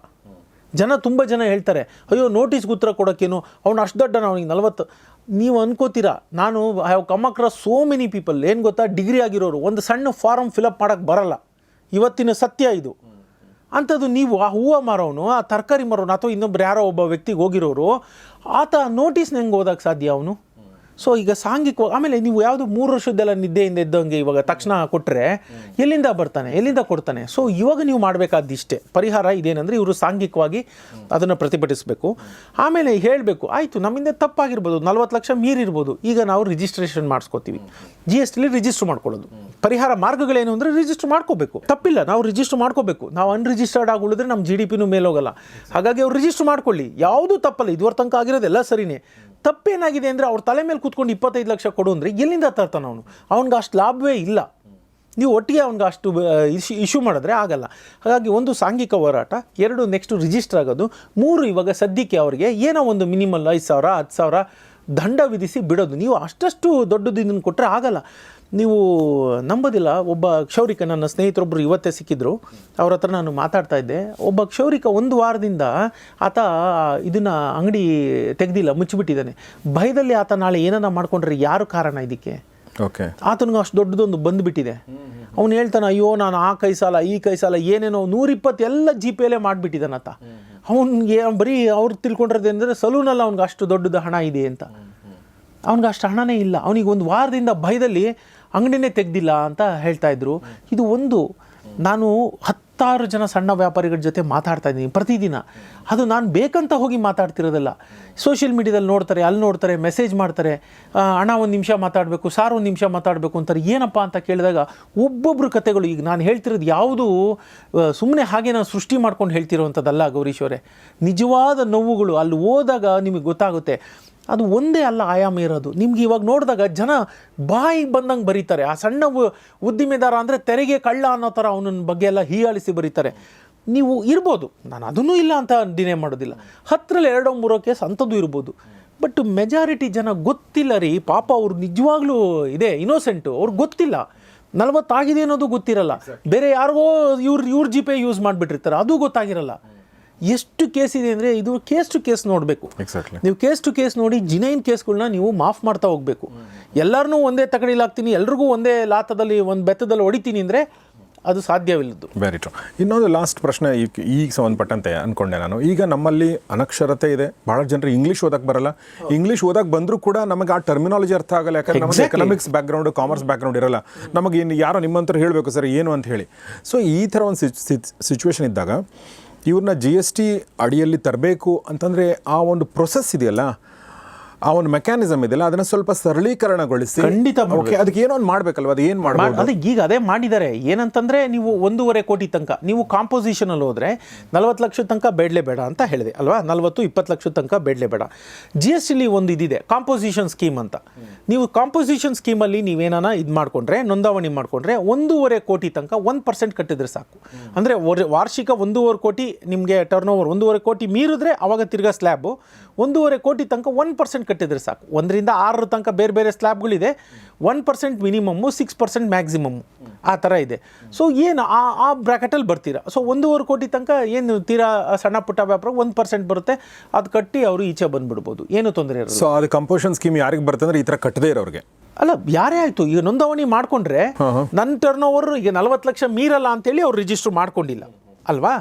ಜನ ತುಂಬ ಜನ ಹೇಳ್ತಾರೆ, ಅಯ್ಯೋ ನೋಟಿಸ್ ಉತ್ತರ ಕೊಡೋಕ್ಕೇನು? ಅವ್ನು ಅಷ್ಟು ದೊಡ್ಡ ಅವನಿಗೆ ನಲ್ವತ್ತು ನೀವು ಅನ್ಕೋತೀರಾ? ನಾನು I have come across so many people ಏನು ಗೊತ್ತಾ? ಡಿಗ್ರಿ ಆಗಿರೋರು, ಒಂದು ಸಣ್ಣ ಫಾರಮ್ ಫಿಲಪ್ ಮಾಡೋಕ್ಕೆ ಬರಲ್ಲ. ಇವತ್ತಿನ ಸತ್ಯ ಇದು. ಅಂಥದ್ದು ನೀವು, ಆ ಹೂವು ಮಾರೋನು, ಆ ತರಕಾರಿ ಮಾರೋನು, ಅಥವಾ ಇನ್ನೊಬ್ರು ಯಾರೋ ಒಬ್ಬ ವ್ಯಕ್ತಿಗೆ ಹೋಗಿರೋರು, ಆತ ನೋಟಿಸ್ನ ಹೆಂಗೆ ಓದೋಕ್ಕೆ ಸಾಧ್ಯ ಅವನು? ಸೊ ಈಗ ಸಾಂಘಿಕ ಆಮೇಲೆ ನೀವು ಯಾವುದು ಮೂರು ವರ್ಷದ್ದೆಲ್ಲ ನಿದ್ದೆಯಿಂದ ಇದ್ದಂಗೆ ಇವಾಗ ತಕ್ಷಣ ಕೊಟ್ಟರೆ ಎಲ್ಲಿಂದ ಬರ್ತಾನೆ? ಎಲ್ಲಿಂದ ಕೊಡ್ತಾನೆ? ಸೊ ಇವಾಗ ನೀವು ಮಾಡಬೇಕಾದ ಇಷ್ಟೇ ಪರಿಹಾರ ಇದೇನೆಂದರೆ ಇವರು ಸಾಂಘಿಕವಾಗಿ ಅದನ್ನು ಪ್ರತಿಭಟಿಸಬೇಕು. ಆಮೇಲೆ ಹೇಳಬೇಕು, ಆಯಿತು, ನಮ್ಮಿಂದ ತಪ್ಪಾಗಿರ್ಬೋದು. ನಲ್ವತ್ತು ಲಕ್ಷ ಮೀರಿರ್ಬೋದು. ಈಗ ನಾವು ರಿಜಿಸ್ಟ್ರೇಷನ್ ಮಾಡಿಸ್ಕೋತೀವಿ. ಜಿ ಎಸ್ ಟಿಲಿ ರಿಜಿಸ್ಟರ್ ಮಾಡ್ಕೊಳ್ಳೋದು. ಪರಿಹಾರ ಮಾರ್ಗಗಳೇನು ಅಂದರೆ ರಿಜಿಸ್ಟರ್ ಮಾಡ್ಕೋಬೇಕು. ತಪ್ಪಿಲ್ಲ, ನಾವು ರಿಜಿಸ್ಟರ್ ಮಾಡ್ಕೋಬೇಕು. ನಾವು ಅನ್ರಿಜಿಸ್ಟರ್ಡ್ ಆಗಿ ಉಳಿದ್ರೆ ನಮ್ಮ ಜಿ ಡಿ ಪಿನೂ ಮೇಲೋಗಲ್ಲ ಹಾಗಾಗಿ ಅವ್ರು ರಿಜಿಸ್ಟರ್ ಮಾಡ್ಕೊಳ್ಳಿ. ಯಾವುದೂ ತಪ್ಪಲ್ಲ. ಇದುವರೆ ತನಕ ಆಗಿರೋದೆಲ್ಲ ಸರಿನೇ. ತಪ್ಪೇನಾಗಿದೆ ಅಂದರೆ ಅವ್ರ ತಲೆ ಮೇಲೆ ಕೂತ್ಕೊಂಡು ಇಪ್ಪತ್ತೈದು ಲಕ್ಷ ಕೊಡು ಅಂದರೆ ಎಲ್ಲಿಂದ ತರ್ತಾನೆ ಅವನು? ಅವ್ನಿಗೆ ಅಷ್ಟು ಲಾಭವೇ ಇಲ್ಲ. ನೀವು ಒಟ್ಟಿಗೆ ಅವ್ನಿಗೆ ಅಷ್ಟು ಇಶ್ಯೂ ಇಶ್ಯೂ ಮಾಡಿದ್ರೆ ಆಗಲ್ಲ. ಹಾಗಾಗಿ ಒಂದು ಸಾಂಘಿಕ ಹೋರಾಟ, ಎರಡು ನೆಕ್ಸ್ಟ್ ರಿಜಿಸ್ಟರ್ ಆಗೋದು. ಮೂರು ಇವಾಗ ಸದ್ಯಕ್ಕೆ ಅವರಿಗೆ ಏನೋ ಒಂದು ಮಿನಿಮಲ್ ಐದು ಸಾವಿರ, ಹತ್ತು ಸಾವಿರ ದಂಡ ವಿಧಿಸಿ ಬಿಡೋದು. ನೀವು ಅಷ್ಟಷ್ಟು ದೊಡ್ಡದು ಇದನ್ನು ಕೊಟ್ಟರೆ ಆಗಲ್ಲ. ನೀವು ನಂಬೋದಿಲ್ಲ ಒಬ್ಬ ಕ್ಷೌರಿಕ ನನ್ನ ಸ್ನೇಹಿತರೊಬ್ಬರು ಇವತ್ತೇ ಸಿಕ್ಕಿದ್ರು. ಅವ್ರ ಹತ್ರ ನಾನು ಮಾತಾಡ್ತಾ ಇದ್ದೆ. ಒಬ್ಬ ಕ್ಷೌರಿಕ ಒಂದು ವಾರದಿಂದ ಆತ ಇದನ್ನು ಅಂಗಡಿ ತೆಗ್ದಿಲ್ಲ ಮುಚ್ಚಿಬಿಟ್ಟಿದ್ದಾನೆ. ಭಯದಲ್ಲಿ ಆತ ನಾಳೆ ಏನನ್ನ ಮಾಡ್ಕೊಂಡ್ರೆ ಯಾರು ಕಾರಣ ಇದಕ್ಕೆ? ಓಕೆ. ಆತನಿಗೆ ಅಷ್ಟು ದೊಡ್ಡದೊಂದು ಬಂದುಬಿಟ್ಟಿದೆ. ಅವ್ನು ಹೇಳ್ತಾನೆ ಅಯ್ಯೋ ನಾನು ಆ ಕೈ ಸಾಲ ಈ ಕೈ ಸಾಲ ಏನೇನೋ ನೂರಿಪ್ಪತ್ತು ಎಲ್ಲ ಜಿ ಪೇಲೇ ಮಾಡಿಬಿಟ್ಟಿದ್ದಾನೆ ಆತ. ಅವ್ನಿಗೆ ಬರೀ ಅವ್ರು ತಿಳ್ಕೊಂಡಿರೋದೇನೆಂದರೆ ಸಲೂನಲ್ಲಿ ಅವ್ನಿಗೆ ಅಷ್ಟು ದೊಡ್ಡದು ಹಣ ಇದೆ ಅಂತ. ಅವ್ನಿಗೆ ಅಷ್ಟು ಹಣನೇ ಇಲ್ಲ. ಅವನಿಗೆ ಒಂದು ವಾರದಿಂದ ಭಯದಲ್ಲಿ ಅಂಗಡಿನೇ ತೆಗ್ದಿಲ್ಲ ಅಂತ ಹೇಳ್ತಾ ಇದ್ರು. ಇದು ಒಂದು, ನಾನು ಹತ್ತಾರು ಜನ ಸಣ್ಣ ವ್ಯಾಪಾರಿಗಳ ಜೊತೆ ಮಾತಾಡ್ತಾ ಇದ್ದೀನಿ ಪ್ರತಿದಿನ. ಅದು ನಾನು ಬೇಕಂತ ಹೋಗಿ ಮಾತಾಡ್ತಿರೋದಲ್ಲ. ಸೋಷಿಯಲ್ ಮೀಡಿಯಾದಲ್ಲಿ ನೋಡ್ತಾರೆ, ಅಲ್ಲಿ ನೋಡ್ತಾರೆ, ಮೆಸೇಜ್ ಮಾಡ್ತಾರೆ ಹಣ ಒಂದು ನಿಮಿಷ ಮಾತಾಡಬೇಕು, ಸಾರ್ ಒಂದು ನಿಮಿಷ ಮಾತಾಡಬೇಕು ಅಂತಾರೆ. ಏನಪ್ಪ ಅಂತ ಕೇಳಿದಾಗ ಒಬ್ಬೊಬ್ಬರು ಕತೆಗಳು, ಈಗ ನಾನು ಹೇಳ್ತಿರೋದು ಯಾವುದು ಸುಮ್ಮನೆ ಹಾಗೆ ನಾನು ಸೃಷ್ಟಿ ಮಾಡ್ಕೊಂಡು ಹೇಳ್ತಿರೋವಂಥದ್ದಲ್ಲ ಗೌರೀಶ್ ಅವರೇ. ನಿಜವಾದ ನೋವುಗಳು, ಅಲ್ಲಿ ಹೋದಾಗ ನಿಮಗೆ ಗೊತ್ತಾಗುತ್ತೆ. ಅದು ಒಂದೇ ಅಲ್ಲ ಆಯಾಮ ಇರೋದು. ನಿಮ್ಗೆ ಇವಾಗ ನೋಡಿದಾಗ ಜನ ಬಾಯಿಗೆ ಬಂದಂಗೆ ಬರೀತಾರೆ. ಆ ಸಣ್ಣ ಉದ್ದಿಮೆದಾರ ಅಂದರೆ ತೆರಿಗೆ ಕಳ್ಳ ಅನ್ನೋ ಥರ ಅವನ ಬಗ್ಗೆ ಎಲ್ಲ ಹೀಯಾಳಿಸಿ ಬರೀತಾರೆ. ನೀವು ಇರ್ಬೋದು. ನಾನು ಅದನ್ನೂ ಇಲ್ಲ ಅಂತ ಡಿನೇ ಮಾಡೋದಿಲ್ಲ. ಹತ್ತರಲ್ಲಿ ಎರಡೋ ಮೂರೋ ಕೇಸ್ ಅಂಥದ್ದು ಇರ್ಬೋದು. ಬಟ್ ಮೆಜಾರಿಟಿ ಜನ ಗೊತ್ತಿಲ್ಲ ರೀ. ಪಾಪ ಅವ್ರು ನಿಜವಾಗ್ಲೂ ಇದೆ ಇನೋಸೆಂಟು ಅವ್ರಿಗೆ ಗೊತ್ತಿಲ್ಲ. ನಲ್ವತ್ತಾಗಿದೆ ಅನ್ನೋದು ಗೊತ್ತಿರಲ್ಲ. ಬೇರೆ ಯಾರಿಗೋ ಇವ್ರು, ಇವ್ರ ಜಿ ಪೇ ಯೂಸ್ ಮಾಡಿಬಿಟ್ಟಿರ್ತಾರೆ. ಅದು ಗೊತ್ತಾಗಿರಲ್ಲ. ಎಷ್ಟು ಕೇಸ್ ಇದೆ ಅಂದರೆ ಇದು ಕೇಸ್ ಟು ಕೇಸ್ ನೋಡಬೇಕು. ಎಕ್ಸಾಕ್ಟ್ಲಿ ನೀವು ಕೇಸ್ ಟು ಕೇಸ್ ನೋಡಿ ಜಿನೈನ್ ಕೇಸ್ಗಳನ್ನ ನೀವು ಮಾಫ್ ಮಾಡ್ತಾ ಹೋಗಬೇಕು. ಎಲ್ಲರನ್ನೂ ಒಂದೇ ತಗಡಿಲಾಗ್ತೀನಿ ಎಲ್ರಿಗೂ ಒಂದೇ ಲಾತದಲ್ಲಿ ಒಂದು ಬೆತ್ತದಲ್ಲಿ ಹೊಡಿತೀನಿ ಅಂದರೆ ಅದು ಸಾಧ್ಯವಿಲ್ಲದ್ದು. ವೆರಿ ಟ್ರೂ ಇನ್ನೊಂದು ಲಾಸ್ಟ್ ಪ್ರಶ್ನೆ ಈಗ ಈಗ ಸಂಬಂಧಪಟ್ಟಂತೆ ಅನ್ಕೊಂಡೆ ನಾನು. ಈಗ ನಮ್ಮಲ್ಲಿ ಅನಕ್ಷರತೆ ಇದೆ. ಭಾಳ ಜನರು ಇಂಗ್ಲೀಷ್ ಓದಕ್ಕೆ ಬರಲ್ಲ. ಇಂಗ್ಲೀಷ್ ಓದಕ್ಕೆ ಬಂದರೂ ಕೂಡ ನಮಗೆ ಆ ಟರ್ಮಿನಾಲಜಿ ಅರ್ಥ ಆಗಲ್ಲ. ಯಾಕಂದ್ರೆ ನಮಗೆ. ಎಕನಾಮಿಕ್ಸ್ ಬ್ಯಾಕ್ಗ್ರೌಂಡ್ ಕಾಮರ್ಸ್ ಬ್ಯಾಕ್ಗ್ರೌಂಡ್ ಇರಲ್ಲ. ನಮಗೆ ಇನ್ನು ಯಾರೋ ನಿಮ್ಮಂತರ ಹೇಳಬೇಕು ಸರ್ ಏನು ಅಂತ ಹೇಳಿ. ಸೊ ಈ ಥರ ಒಂದು ಸಿಚುವೇಶನ್ ಇದ್ದಾಗ ಇವ್ರನ್ನ ಜಿ ಎಸ್ ಟಿ ಅಡಿಯಲ್ಲಿ ತರಬೇಕು ಅಂತಂದರೆ ಆ ಒಂದು ಪ್ರೊಸೆಸ್ ಇದೆಯಲ್ಲ ಆ ಒಂದು ಮೆಕ್ಯಾನಿಸಮ್ ಇದೆಯಲ್ಲ ಅದನ್ನ ಸ್ವಲ್ಪ ಸರಳೀಕರಣಗೊಳಿಸಿ. ಖಂಡಿತ ಓಕೆ ಅದಕ್ಕೆ ಏನೋ ಒಂದು ಮಾಡಬೇಕಲ್ವ? ಅದು ಏನು ಮಾಡ್ಬೇಕು ಅದೇ ಈಗ ಅದೇ ಮಾಡಿದ್ದಾರೆ. ಏನಂತಂದ್ರೆ ನೀವು ಒಂದೂವರೆ ಕೋಟಿ ತನಕ ನೀವು ಕಾಂಪೋಸಿಷನ್ ಅಲ್ಲಿ ಹೋದ್ರೆ ನಲವತ್ತು ಲಕ್ಷದ ತನಕ ಬೇಡಲೇ ಬೇಡ ಅಂತ ಹೇಳಿದೆ ಅಲ್ವಾ? ನಲ್ವತ್ತು ಇಪ್ಪತ್ತು ಲಕ್ಷದ ತನಕ ಬೇಡಲೇ ಬೇಡ. ಜಿ ಎಸ್ ಟಿಲಿ ಒಂದು ಇದಿದೆ ಕಾಂಪೋಸಿಷನ್ ಸ್ಕೀಮ್ ಅಂತ. ನೀವು ಕಾಂಪೋಸಿಷನ್ ಸ್ಕೀಮಲ್ಲಿ ನೀವೇನಾನ ಇದು ಮಾಡ್ಕೊಂಡ್ರೆ ನೋಂದಾವಣಿ ಮಾಡ್ಕೊಂಡ್ರೆ ಒಂದೂವರೆ ಕೋಟಿ ತನಕ ಒಂದು ಪರ್ಸೆಂಟ್ ಕಟ್ಟಿದ್ರೆ ಸಾಕು. ಅಂದರೆ ವಾರ್ಷಿಕ ಒಂದೂವರೆ ಕೋಟಿ ನಿಮಗೆ ಟರ್ನ್ ಓವರ್ ಒಂದೂವರೆ ಕೋಟಿ ಮೀರಿದ್ರೆ ಅವಾಗ ತಿರ್ಗಾ ಸ್ಲ್ಯಾಬು ಒಂದೂವರೆ ಕೋಟಿ ತನಕ ಒನ್ ಪರ್ಸೆಂಟ್ ಕಟ್ಟಿದರೆ ಸಾಕು. ಒಂದರಿಂದ ಆರರ ತನಕ ಬೇರೆ ಬೇರೆ ಸ್ಲ್ಯಾಬ್ಗಳಿದೆ. One percent minimum six percent maximum ಆ ಥರ ಇದೆ. ಸೊ ಏನು ಆ ಆ ಬ್ರ್ಯಾಕೆಟಲ್ಲಿ ಬರ್ತೀರಾ? ಸೊ ಒಂದೂವರೆ ಕೋಟಿ ತನಕ ಏನು ತೀರಾ ಸಣ್ಣ ಪುಟ್ಟ ವ್ಯಾಪಾರ ಒಂದು ಪರ್ಸೆಂಟ್ ಬರುತ್ತೆ. ಅದು ಕಟ್ಟಿ ಅವರು ಈಚೆ ಬಂದ್ಬಿಡ್ಬೋದು. ಏನು ತೊಂದರೆ ಇರೋದು ಸೊ ಅದು ಕಂಪೋಷನ್ ಸ್ಕೀಮ್ ಯಾರಿಗೆ ಬರ್ತಂದ್ರೆ ಈ ಥರ ಕಟ್ಟದೇ ಇರೋರಿಗೆ. ಅಲ್ಲ ಯಾರೇ ಆಯಿತು ಈಗ ನೋಂದಾವಣಿ ಮಾಡಿಕೊಂಡ್ರೆ ನನ್ನ ಟರ್ನ್ ಓವರ್ ಈಗ ನಲವತ್ತು ಲಕ್ಷ ಮೀರಲ್ಲ ಅಂತೇಳಿ ಅವ್ರು ರಿಜಿಸ್ಟರ್ ಮಾಡ್ಕೊಂಡಿಲ್ಲ. ಅಲ್ವಾ?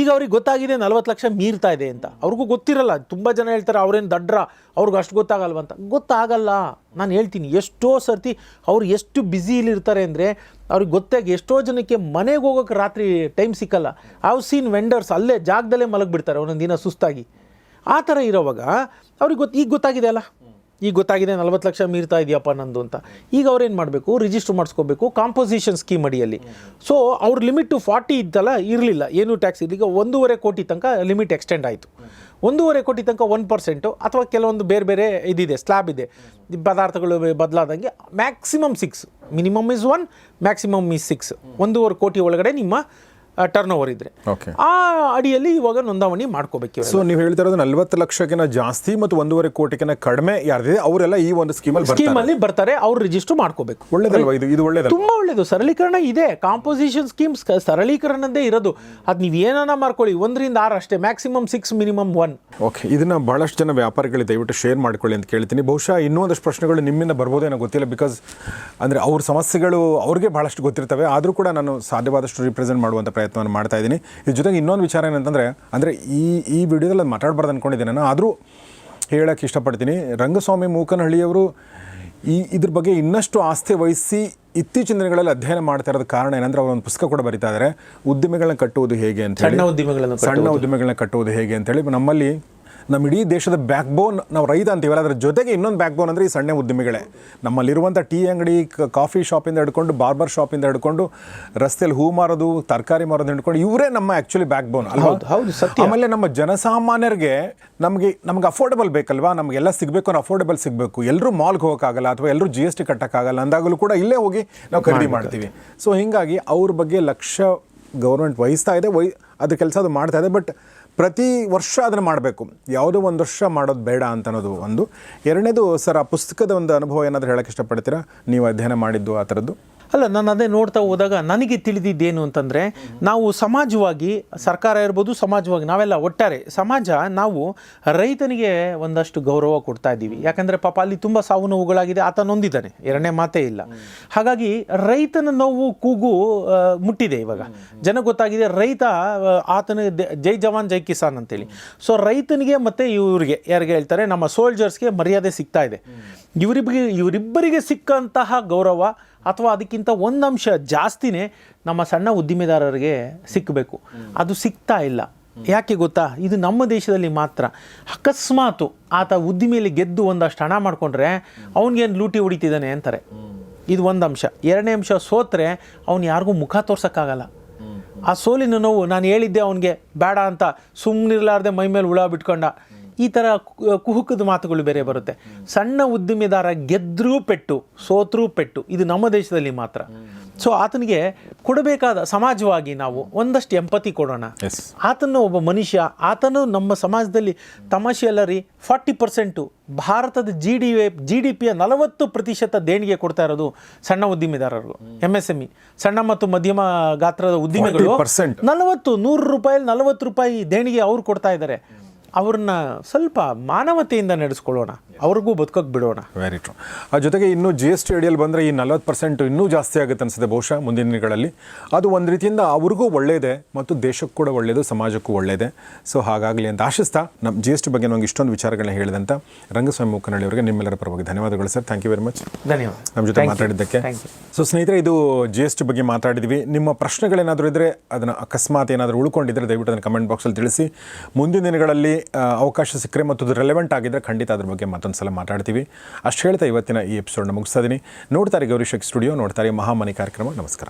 ಈಗ ಅವ್ರಿಗೆ ಗೊತ್ತಾಗಿದೆ ನಲವತ್ತು ಲಕ್ಷ ಮೀರ್ತಾ ಇದೆ ಅಂತ. ಅವ್ರಿಗೂ ಗೊತ್ತಿರಲ್ಲ. ತುಂಬ ಜನ ಹೇಳ್ತಾರೆ ಅವ್ರೇನು ದಡ್ರ, ಅವ್ರಿಗೆ ಅಷ್ಟು ಗೊತ್ತಾಗಲ್ವ ಅಂತ. ಗೊತ್ತಾಗಲ್ಲ. ನಾನು ಹೇಳ್ತೀನಿ, ಎಷ್ಟೋ ಸರ್ತಿ ಅವ್ರು ಎಷ್ಟು ಬ್ಯುಸಿಲಿರ್ತಾರೆ ಅಂದರೆ ಅವ್ರಿಗೆ ಗೊತ್ತಾಗಿ ಎಷ್ಟೋ ಜನಕ್ಕೆ ಮನೆಗೆ ಹೋಗೋಕೆ ರಾತ್ರಿ ಟೈಮ್ ಸಿಕ್ಕಲ್ಲ. ಹಾವ್ ಸೀನ್ ವೆಂಡರ್ಸ್ ಅಲ್ಲೇ ಜಾಗದಲ್ಲೇ ಮಲಗಿಬಿಡ್ತಾರೆ ಒಂದೊಂದು ದಿನ ಸುಸ್ತಾಗಿ. ಆ ಥರ ಇರೋವಾಗ ಅವ್ರಿಗೆ ಗೊತ್ತು ಈಗ ಗೊತ್ತಾಗಿದೆ ಅಲ್ಲ? ಈಗ ಗೊತ್ತಾಗಿದೆ ನಲ್ವತ್ತು ಲಕ್ಷ ಮೀರ್ತಾ ಇದೆಯಪ್ಪ ನಂದು ಅಂತ. ಈಗ ಅವ್ರೇನು ಮಾಡಬೇಕು? ರಿಜಿಸ್ಟರ್ ಮಾಡಿಸ್ಕೋಬೇಕು. ಕಾಂಪೋಸಿಷನ್ ಸ್ಕೀಮ್ ಅಡಿಯಲ್ಲಿ. ಸೊ ಅವ್ರ ಲಿಮಿಟು ಫಾರ್ಟಿ ಇತ್ತಲ್ಲ, ಇರಲಿಲ್ಲ. ಏನು ಟ್ಯಾಕ್ಸ್ ಇದೀಗ ಒಂದೂವರೆ ಕೋಟಿ ತನಕ ಲಿಮಿಟ್ ಎಕ್ಸ್ಟೆಂಡ್ ಆಯಿತು. ಒಂದೂವರೆ ಕೋಟಿ ತನಕ ಒನ್ ಪರ್ಸೆಂಟು ಅಥವಾ ಕೆಲವೊಂದು ಬೇರೆ ಬೇರೆ ಇದಿದೆ ಸ್ಲ್ಯಾಬ್ ಇದೆ. ಪದಾರ್ಥಗಳು ಬದಲಾದಂಗೆ maximum six minimum is one maximum is six ಒಂದೂವರೆ ಕೋಟಿ ಒಳಗಡೆ ನಿಮ್ಮ ಟರ್ನ್ ಓವರ್ ಇದ್ದರೆ ಓಕೆ ಆ ಅಡಿಯಲ್ಲಿ ಇವಾಗ ನೋಂದಾವಣಿ ಮಾಡ್ಕೋಬೇಕು ಸೊ ನೀವು ಹೇಳ್ತಾ ಇರೋದು ನಲ್ವತ್ತು ಲಕ್ಷಕ್ಕಿಂತ ಜಾಸ್ತಿ ಮತ್ತು ಒಂದೂವರೆ ಕೋಟಿಗಿಂತ ಕಡಿಮೆ ಯಾರ್ದಿದೆ ಅವರೆಲ್ಲ ಈ ಒಂದು ಸ್ಕೀಮಲ್ಲಿ ಸ್ಕೀಮಲ್ಲಿ ಬರ್ತಾರೆ. ಅವ್ರು ರಿಜಿಸ್ಟರ್ ಮಾಡ್ಕೋಬೇಕು. ಒಳ್ಳೇದಲ್ವಾ ಇದು? ಇದು ಒಳ್ಳೇದು ತುಂಬಾ ಒಳ್ಳೇದು. ಸರಳೀಕರಣ ಇದೆ. ಕಾಂಪೋಸಿಷನ್ ಸ್ಕೀಮ್ಸ್ ಸರಳೀಕರಣದೇ ಇರೋದು. ಅದು ನೀವು ಏನಾನ ಮಾಡ್ಕೊಳ್ಳಿ. ಒಂದರಿಂದ ಆರು ಅಷ್ಟೇ maximum six minimum one okay ಇದನ್ನ ಬಹಳಷ್ಟು ಜನ ವ್ಯಾಪಾರಿಗಳು ದಯವಿಟ್ಟು ಶೇರ್ ಮಾಡ್ಕೊಳ್ಳಿ ಅಂತ ಕೇಳ್ತೀನಿ. ಬಹುಶಃ ಇನ್ನೂ ಒಂದಷ್ಟು ಪ್ರಶ್ನೆಗಳು ನಿಮ್ಮಿಂದ ಬರ್ಬೋದೇನೋ ಗೊತ್ತಿಲ್ಲ ಬಿಕಾಸ್ ಅಂದರೆ ಅವ್ರ ಸಮಸ್ಯೆಗಳು ಅವ್ರಿಗೆ ಬಹಳಷ್ಟು ಗೊತ್ತಿರ್ತವೆ. ಆದರೂ ಕೂಡ ನಾನು ಸಾಧ್ಯವಾದಷ್ಟು ರಿಪ್ರೆಸೆಂಟ್ ಮಾಡುವಂಥ ಪ್ರಯತ್ನವನ್ನು ಮಾಡ್ತಾ ಇದ್ದೀನಿ. ಇದ್ರ ಜೊತೆಗೆ ಇನ್ನೊಂದು ವಿಚಾರ ಏನಂತಂದರೆ ಅಂದರೆ ಈ ಈ ವಿಡಿಯೋದಲ್ಲಿ ಅದು ಮಾತಾಡಬಾರ್ದು ಅಂದ್ಕೊಂಡಿದ್ದೀನಿ ನಾನು. ಆದರೂ ಹೇಳೋಕ್ಕೆ ಇಷ್ಟಪಡ್ತೀನಿ. ರಂಗಸ್ವಾಮಿ ಮೂಕನಹಳ್ಳಿಯವರು ಈ ಇದ್ರ ಬಗ್ಗೆ ಇನ್ನಷ್ಟು ಆಸ್ತಿ ವಹಿಸಿ ಇತ್ತೀಚಿನ ದಿನಗಳಲ್ಲಿ ಅಧ್ಯಯನ ಮಾಡ್ತಾ ಇರೋದು ಕಾರಣ ಏನಂದ್ರೆ ಅವರು ಒಂದು ಪುಸ್ತಕ ಕೂಡ ಬರೀತಾ ಇದ್ದಾರೆ ಉದ್ದಿಮೆಗಳನ್ನ ಕಟ್ಟುವುದು ಹೇಗೆ ಅಂತ ಹೇಳಿ. ಸಣ್ಣ ಉದ್ಯಮಗಳನ್ನು ಸಣ್ಣ ಉದ್ದಿಮೆಗಳನ್ನ ಕಟ್ಟುವುದು ಹೇಗೆ ಅಂತೇಳಿ ನಮ್ಮಲ್ಲಿ ನಮ್ಮ ಇಡೀ ದೇಶದ ಬ್ಯಾಕ್ ಬೋನ್ ನಾವು ರೈತ ಅಂತೀವಲ್ಲ ಅದರ ಜೊತೆಗೆ ಇನ್ನೊಂದು ಬ್ಯಾಕ್ ಬೋನ್ ಅಂದರೆ ಈ ಸಣ್ಣ ಉದ್ದಿಮೆಗಳೇ. ನಮ್ಮಲ್ಲಿರುವಂಥ ಟೀ ಅಂಗಡಿ ಕಾಫಿ ಶಾಪಿಂದ ಹಿಡ್ಕೊಂಡು ಬಾರ್ಬರ್ ಶಾಪಿಂದ ಹಿಡ್ಕೊಂಡು ರಸ್ತೆಯಲ್ಲಿ ಹೂ ಮಾರೋದು ತರಕಾರಿ ಮಾರೋದು ಹಿಡ್ಕೊಂಡು ಇವರೇ ನಮ್ಮ ಆ್ಯಕ್ಚುಲಿ ಬ್ಯಾಕ್ ಬೋನ್ ಹೌದು. ಆಮೇಲೆ ನಮ್ಮ ಜನಸಾಮಾನ್ಯರಿಗೆ ನಮಗೆ ನಮ್ಗೆ ಅಫೋರ್ಡಬಲ್ ಬೇಕಲ್ವಾ? ನಮಗೆಲ್ಲ ಸಿಗಬೇಕು ಅನ್ನೋ ಅಫೋರ್ಡಬಲ್ ಸಿಗಬೇಕು. ಎಲ್ಲರೂ ಮಾಲ್ಗೆ ಹೋಗೋಕ್ಕಾಗಲ್ಲ ಅಥವಾ ಎಲ್ಲರೂ ಜಿ ಎಸ್ ಟಿ ಕಟ್ಟೋಕ್ಕಾಗಲ್ಲ ಅಂದಾಗಲೂ ಕೂಡ ಇಲ್ಲೇ ಹೋಗಿ ನಾವು ಖರೀದಿ ಮಾಡ್ತೀವಿ. ಸೊ ಹೀಗಾಗಿ ಅವ್ರ ಬಗ್ಗೆ ಲಕ್ಷ ಗೌರ್ಮೆಂಟ್ ವಹಿಸ್ತಾ ಇದೆ ವೈ ಅದು ಕೆಲಸ ಅದು ಮಾಡ್ತಾ ಇದೆ ಬಟ್ ಪ್ರತಿ ವರ್ಷ ಅದನ್ನು ಮಾಡಬೇಕು. ಯಾವುದೋ ಒಂದು ವರ್ಷ ಮಾಡೋದು ಬೇಡ ಅಂತ ಅನ್ನೋದು ಒಂದು. ಎರಡನೇದು, ಸರ್, ಆ ಪುಸ್ತಕದ ಒಂದು ಅನುಭವ ಏನಾದರೂ ಹೇಳೋಕ್ಕೆ ಇಷ್ಟಪಡ್ತೀರಾ? ನೀವು ಅಧ್ಯಯನ ಮಾಡಿದ್ದು ಆ ಥರದ್ದು ಅಲ್ಲ, ನಾನು ಅದೇ ನೋಡ್ತಾ ಹೋದಾಗ ನನಗೆ ತಿಳಿದಿದ್ದೇನು ಅಂತಂದರೆ, ನಾವು ಸಮಾಜವಾಗಿ, ಸರ್ಕಾರ ಇರ್ಬೋದು ಸಮಾಜವಾಗಿ, ನಾವೆಲ್ಲ ಒಟ್ಟಾರೆ, ಸಮಾಜ ನಾವು ರೈತನಿಗೆ ಒಂದಷ್ಟು ಗೌರವ ಕೊಡ್ತಾ ಇದ್ದೀವಿ. ಯಾಕಂದರೆ ಪಾಪ ಅಲ್ಲಿ ತುಂಬ ಸಾವು ನೋವುಗಳಾಗಿದೆ, ಆತ ನೊಂದಿದ್ದಾನೆ, ಎರಡನೇ ಮಾತೇ ಇಲ್ಲ. ಹಾಗಾಗಿ ರೈತನ ನೋವು ಕೂಗು ಮುಟ್ಟಿದೆ ಇವಾಗ. ಜನ ಗೊತ್ತಾಗಿದೆ, ರೈತ ಆತನ ಜೈ ಜವಾನ್, ಜೈ ಕಿಸಾನ್ ಅಂತೇಳಿ. ಸೊ ರೈತನಿಗೆ ಮತ್ತು ಇವರಿಗೆ, ಯಾರಿಗೆ ಹೇಳ್ತಾರೆ, ನಮ್ಮ ಸೋಲ್ಜರ್ಸ್ಗೆ ಮರ್ಯಾದೆ ಸಿಗ್ತಾ ಇದೆ. ಇವರಿಬ್ಬರಿಗೆ ಇವರಿಬ್ಬರಿಗೆ ಸಿಕ್ಕಂತಹ ಗೌರವ ಅಥವಾ ಅದಕ್ಕಿಂತ ಒಂದು ಅಂಶ ಜಾಸ್ತಿನೇ ನಮ್ಮ ಸಣ್ಣ ಉದ್ದಿಮೆದಾರರಿಗೆ ಸಿಕ್ಕಬೇಕು ಅದು ಸಿಗ್ತಾ ಇಲ್ಲ. ಯಾಕೆ ಗೊತ್ತಾ? ಇದು ನಮ್ಮ ದೇಶದಲ್ಲಿ ಮಾತ್ರ. ಅಕಸ್ಮಾತು ಆತ ಉದ್ದಿಮೆಯಲ್ಲಿ ಗೆದ್ದು ಒಂದಷ್ಟು ಹಣ ಮಾಡಿಕೊಂಡ್ರೆ ಅವನಿಗೇನು ಲೂಟಿ ಹೊಡಿತಿದ್ದಾನೆ ಅಂತಾರೆ. ಇದು ಒಂದು ಅಂಶ ಎರಡನೇ ಅಂಶ ಸೋತ್ರೆ ಅವ್ನು ಯಾರಿಗೂ ಮುಖ ತೋರ್ಸೋಕ್ಕಾಗಲ್ಲ. ಆ ಸೋಲಿನ ನೋವು ನಾನು ಹೇಳಿದ್ದೆ ಅವನಿಗೆ, ಬೇಡ ಅಂತ ಸುಮ್ಮನಿರ್ಲಾರ್ದೆ ಮೈ ಮೇಲೆ ಹುಳ ಬಿಟ್ಕೊಂಡ. ಈ ಥರ ಕುಹುಕದ ಮಾತುಗಳು ಬೇರೆ ಬರುತ್ತೆ. ಸಣ್ಣ ಉದ್ದಿಮೆದಾರ ಗೆದ್ರೂ ಪೆಟ್ಟು ಸೋತ್ರೂ ಪೆಟ್ಟು ಇದು ನಮ್ಮ ದೇಶದಲ್ಲಿ ಮಾತ್ರ. ಸೊ ಆತನಿಗೆ ಕೊಡಬೇಕಾದ ಸಮಾಜವಾಗಿ ನಾವು ಒಂದಷ್ಟು ಎಂಪತಿ ಕೊಡೋಣ. ಆತನು ಒಬ್ಬ ಮನುಷ್ಯ ಆತನು ನಮ್ಮ ಸಮಾಜದಲ್ಲಿ ತಮಾಷೆ ಅಲ್ಲ ರೀ ಫಾರ್ಟಿ ಪರ್ಸೆಂಟು ಭಾರತದ ಜಿ ಡಿ ಜಿ ಡಿ ಪಿಯ ನಲವತ್ತು ಪ್ರತಿಶತ ದೇಣಿಗೆ ಕೊಡ್ತಾ ಇರೋದು ಸಣ್ಣ ಉದ್ದಿಮೆದಾರರು ಎಂ ಎಸ್ ಎಂ ಇ ಸಣ್ಣ ಮತ್ತು ಮಧ್ಯಮ ಗಾತ್ರದ ಉದ್ದಿಮೆಗಳು 40%. ನಲವತ್ತು ನೂರು ರೂಪಾಯಿ ನಲವತ್ತು ರೂಪಾಯಿ ದೇಣಿಗೆ ಅವ್ರು ಕೊಡ್ತಾ ಇದ್ದಾರೆ. ಅವ್ರನ್ನ ಸ್ವಲ್ಪ ಮಾನವತೆಯಿಂದ ನಡೆಸ್ಕೊಳ್ಳೋಣ. ಅವ್ರಿಗೂ ಬದುಕೋಕೆ ಬಿಡೋಣ. ವೆರಿ ಟ್ರೂ ಆ ಜೊತೆಗೆ ಇನ್ನೂ ಜಿ ಎಸ್ ಟಿ ಅಡಿಯಲ್ಲಿ ಬಂದರೆ ಈ ನಲ್ವತ್ತು ಪರ್ಸೆಂಟ್ ಇನ್ನೂ ಜಾಸ್ತಿ ಆಗುತ್ತೆ ಅನಿಸುತ್ತೆ ಬಹುಶಃ ಮುಂದಿನ ದಿನಗಳಲ್ಲಿ. ಅದು ಒಂದು ರೀತಿಯಿಂದ ಅವ್ರಿಗೂ ಒಳ್ಳೆಯದೇ ಮತ್ತು ದೇಶಕ್ಕೂ ಕೂಡ ಒಳ್ಳೆಯದು ಸಮಾಜಕ್ಕೂ ಒಳ್ಳೆಯದೇ ಸೊ ಹಾಗಾಗಲಿ ಅಂತ ಆಶಿಸ್ತಾ ನಮ್ಮ ಜಿ ಎಸ್ ಟಿ ಬಗ್ಗೆ ನಮಗೆ ಇಷ್ಟೊಂದು ವಿಚಾರಗಳನ್ನ ಹೇಳಿದಂಥ ರಂಗಸ್ವಾಮಿ ಮುಖನಳ್ಳಿ ಅವರಿಗೆ ನಿಮ್ಮೆಲ್ಲರ ಪರವಾಗಿ ಧನ್ಯವಾದಗಳು sir. Thank you very much ಧನ್ಯವಾದ. ನಮ್ಮ ಜೊತೆ. ಮಾತಾಡಿದ್ದಕ್ಕೆ. ಸೊ ಸ್ನೇಹಿತರೆ ಇದು ಜಿ ಎಸ್ ಟಿ ಬಗ್ಗೆ ಮಾತಾಡಿದ್ವಿ. ನಿಮ್ಮ ಪ್ರಶ್ನೆಗಳೇನಾದರೂ ಇದ್ದರೆ ಅದನ್ನು ಅಕಸ್ಮಾತ್ ಏನಾದರೂ ಉಳ್ಕೊಂಡಿದ್ದರೆ ದಯವಿಟ್ಟು ಅದನ್ನು ಕಮೆಂಟ್ ಬಾಕ್ಸಲ್ಲಿ ತಿಳಿಸಿ. ಮುಂದಿನ ದಿನಗಳಲ್ಲಿ ಅವಕಾಶ ಸಿಕ್ಕರೆ ಮತ್ತು ಅದು ರೆಲೆವೆಂಟ್ ಆಗಿದ್ದರೆ ಖಂಡಿತ ಅದ್ರ ಬಗ್ಗೆ ಮತ್ತೊಂದು ಸಲ ಮಾತಾಡ್ತೀವಿ. ಅಷ್ಟು ಹೇಳ್ತಾ ಇವತ್ತಿನ ಈ ಎಪಿಸೋಡ್ನ ಮುಗಿಸ್ತಾ ಇದ್ದೀನಿ ನೋಡ್ತಾರೆ ಗೌರಿಶಕ್ ಸ್ಟುಡಿಯೋ ನೋಡ್ತಾರೆ ಮಹಾಮನಿ ಕಾರ್ಯಕ್ರಮ. ನಮಸ್ಕಾರ.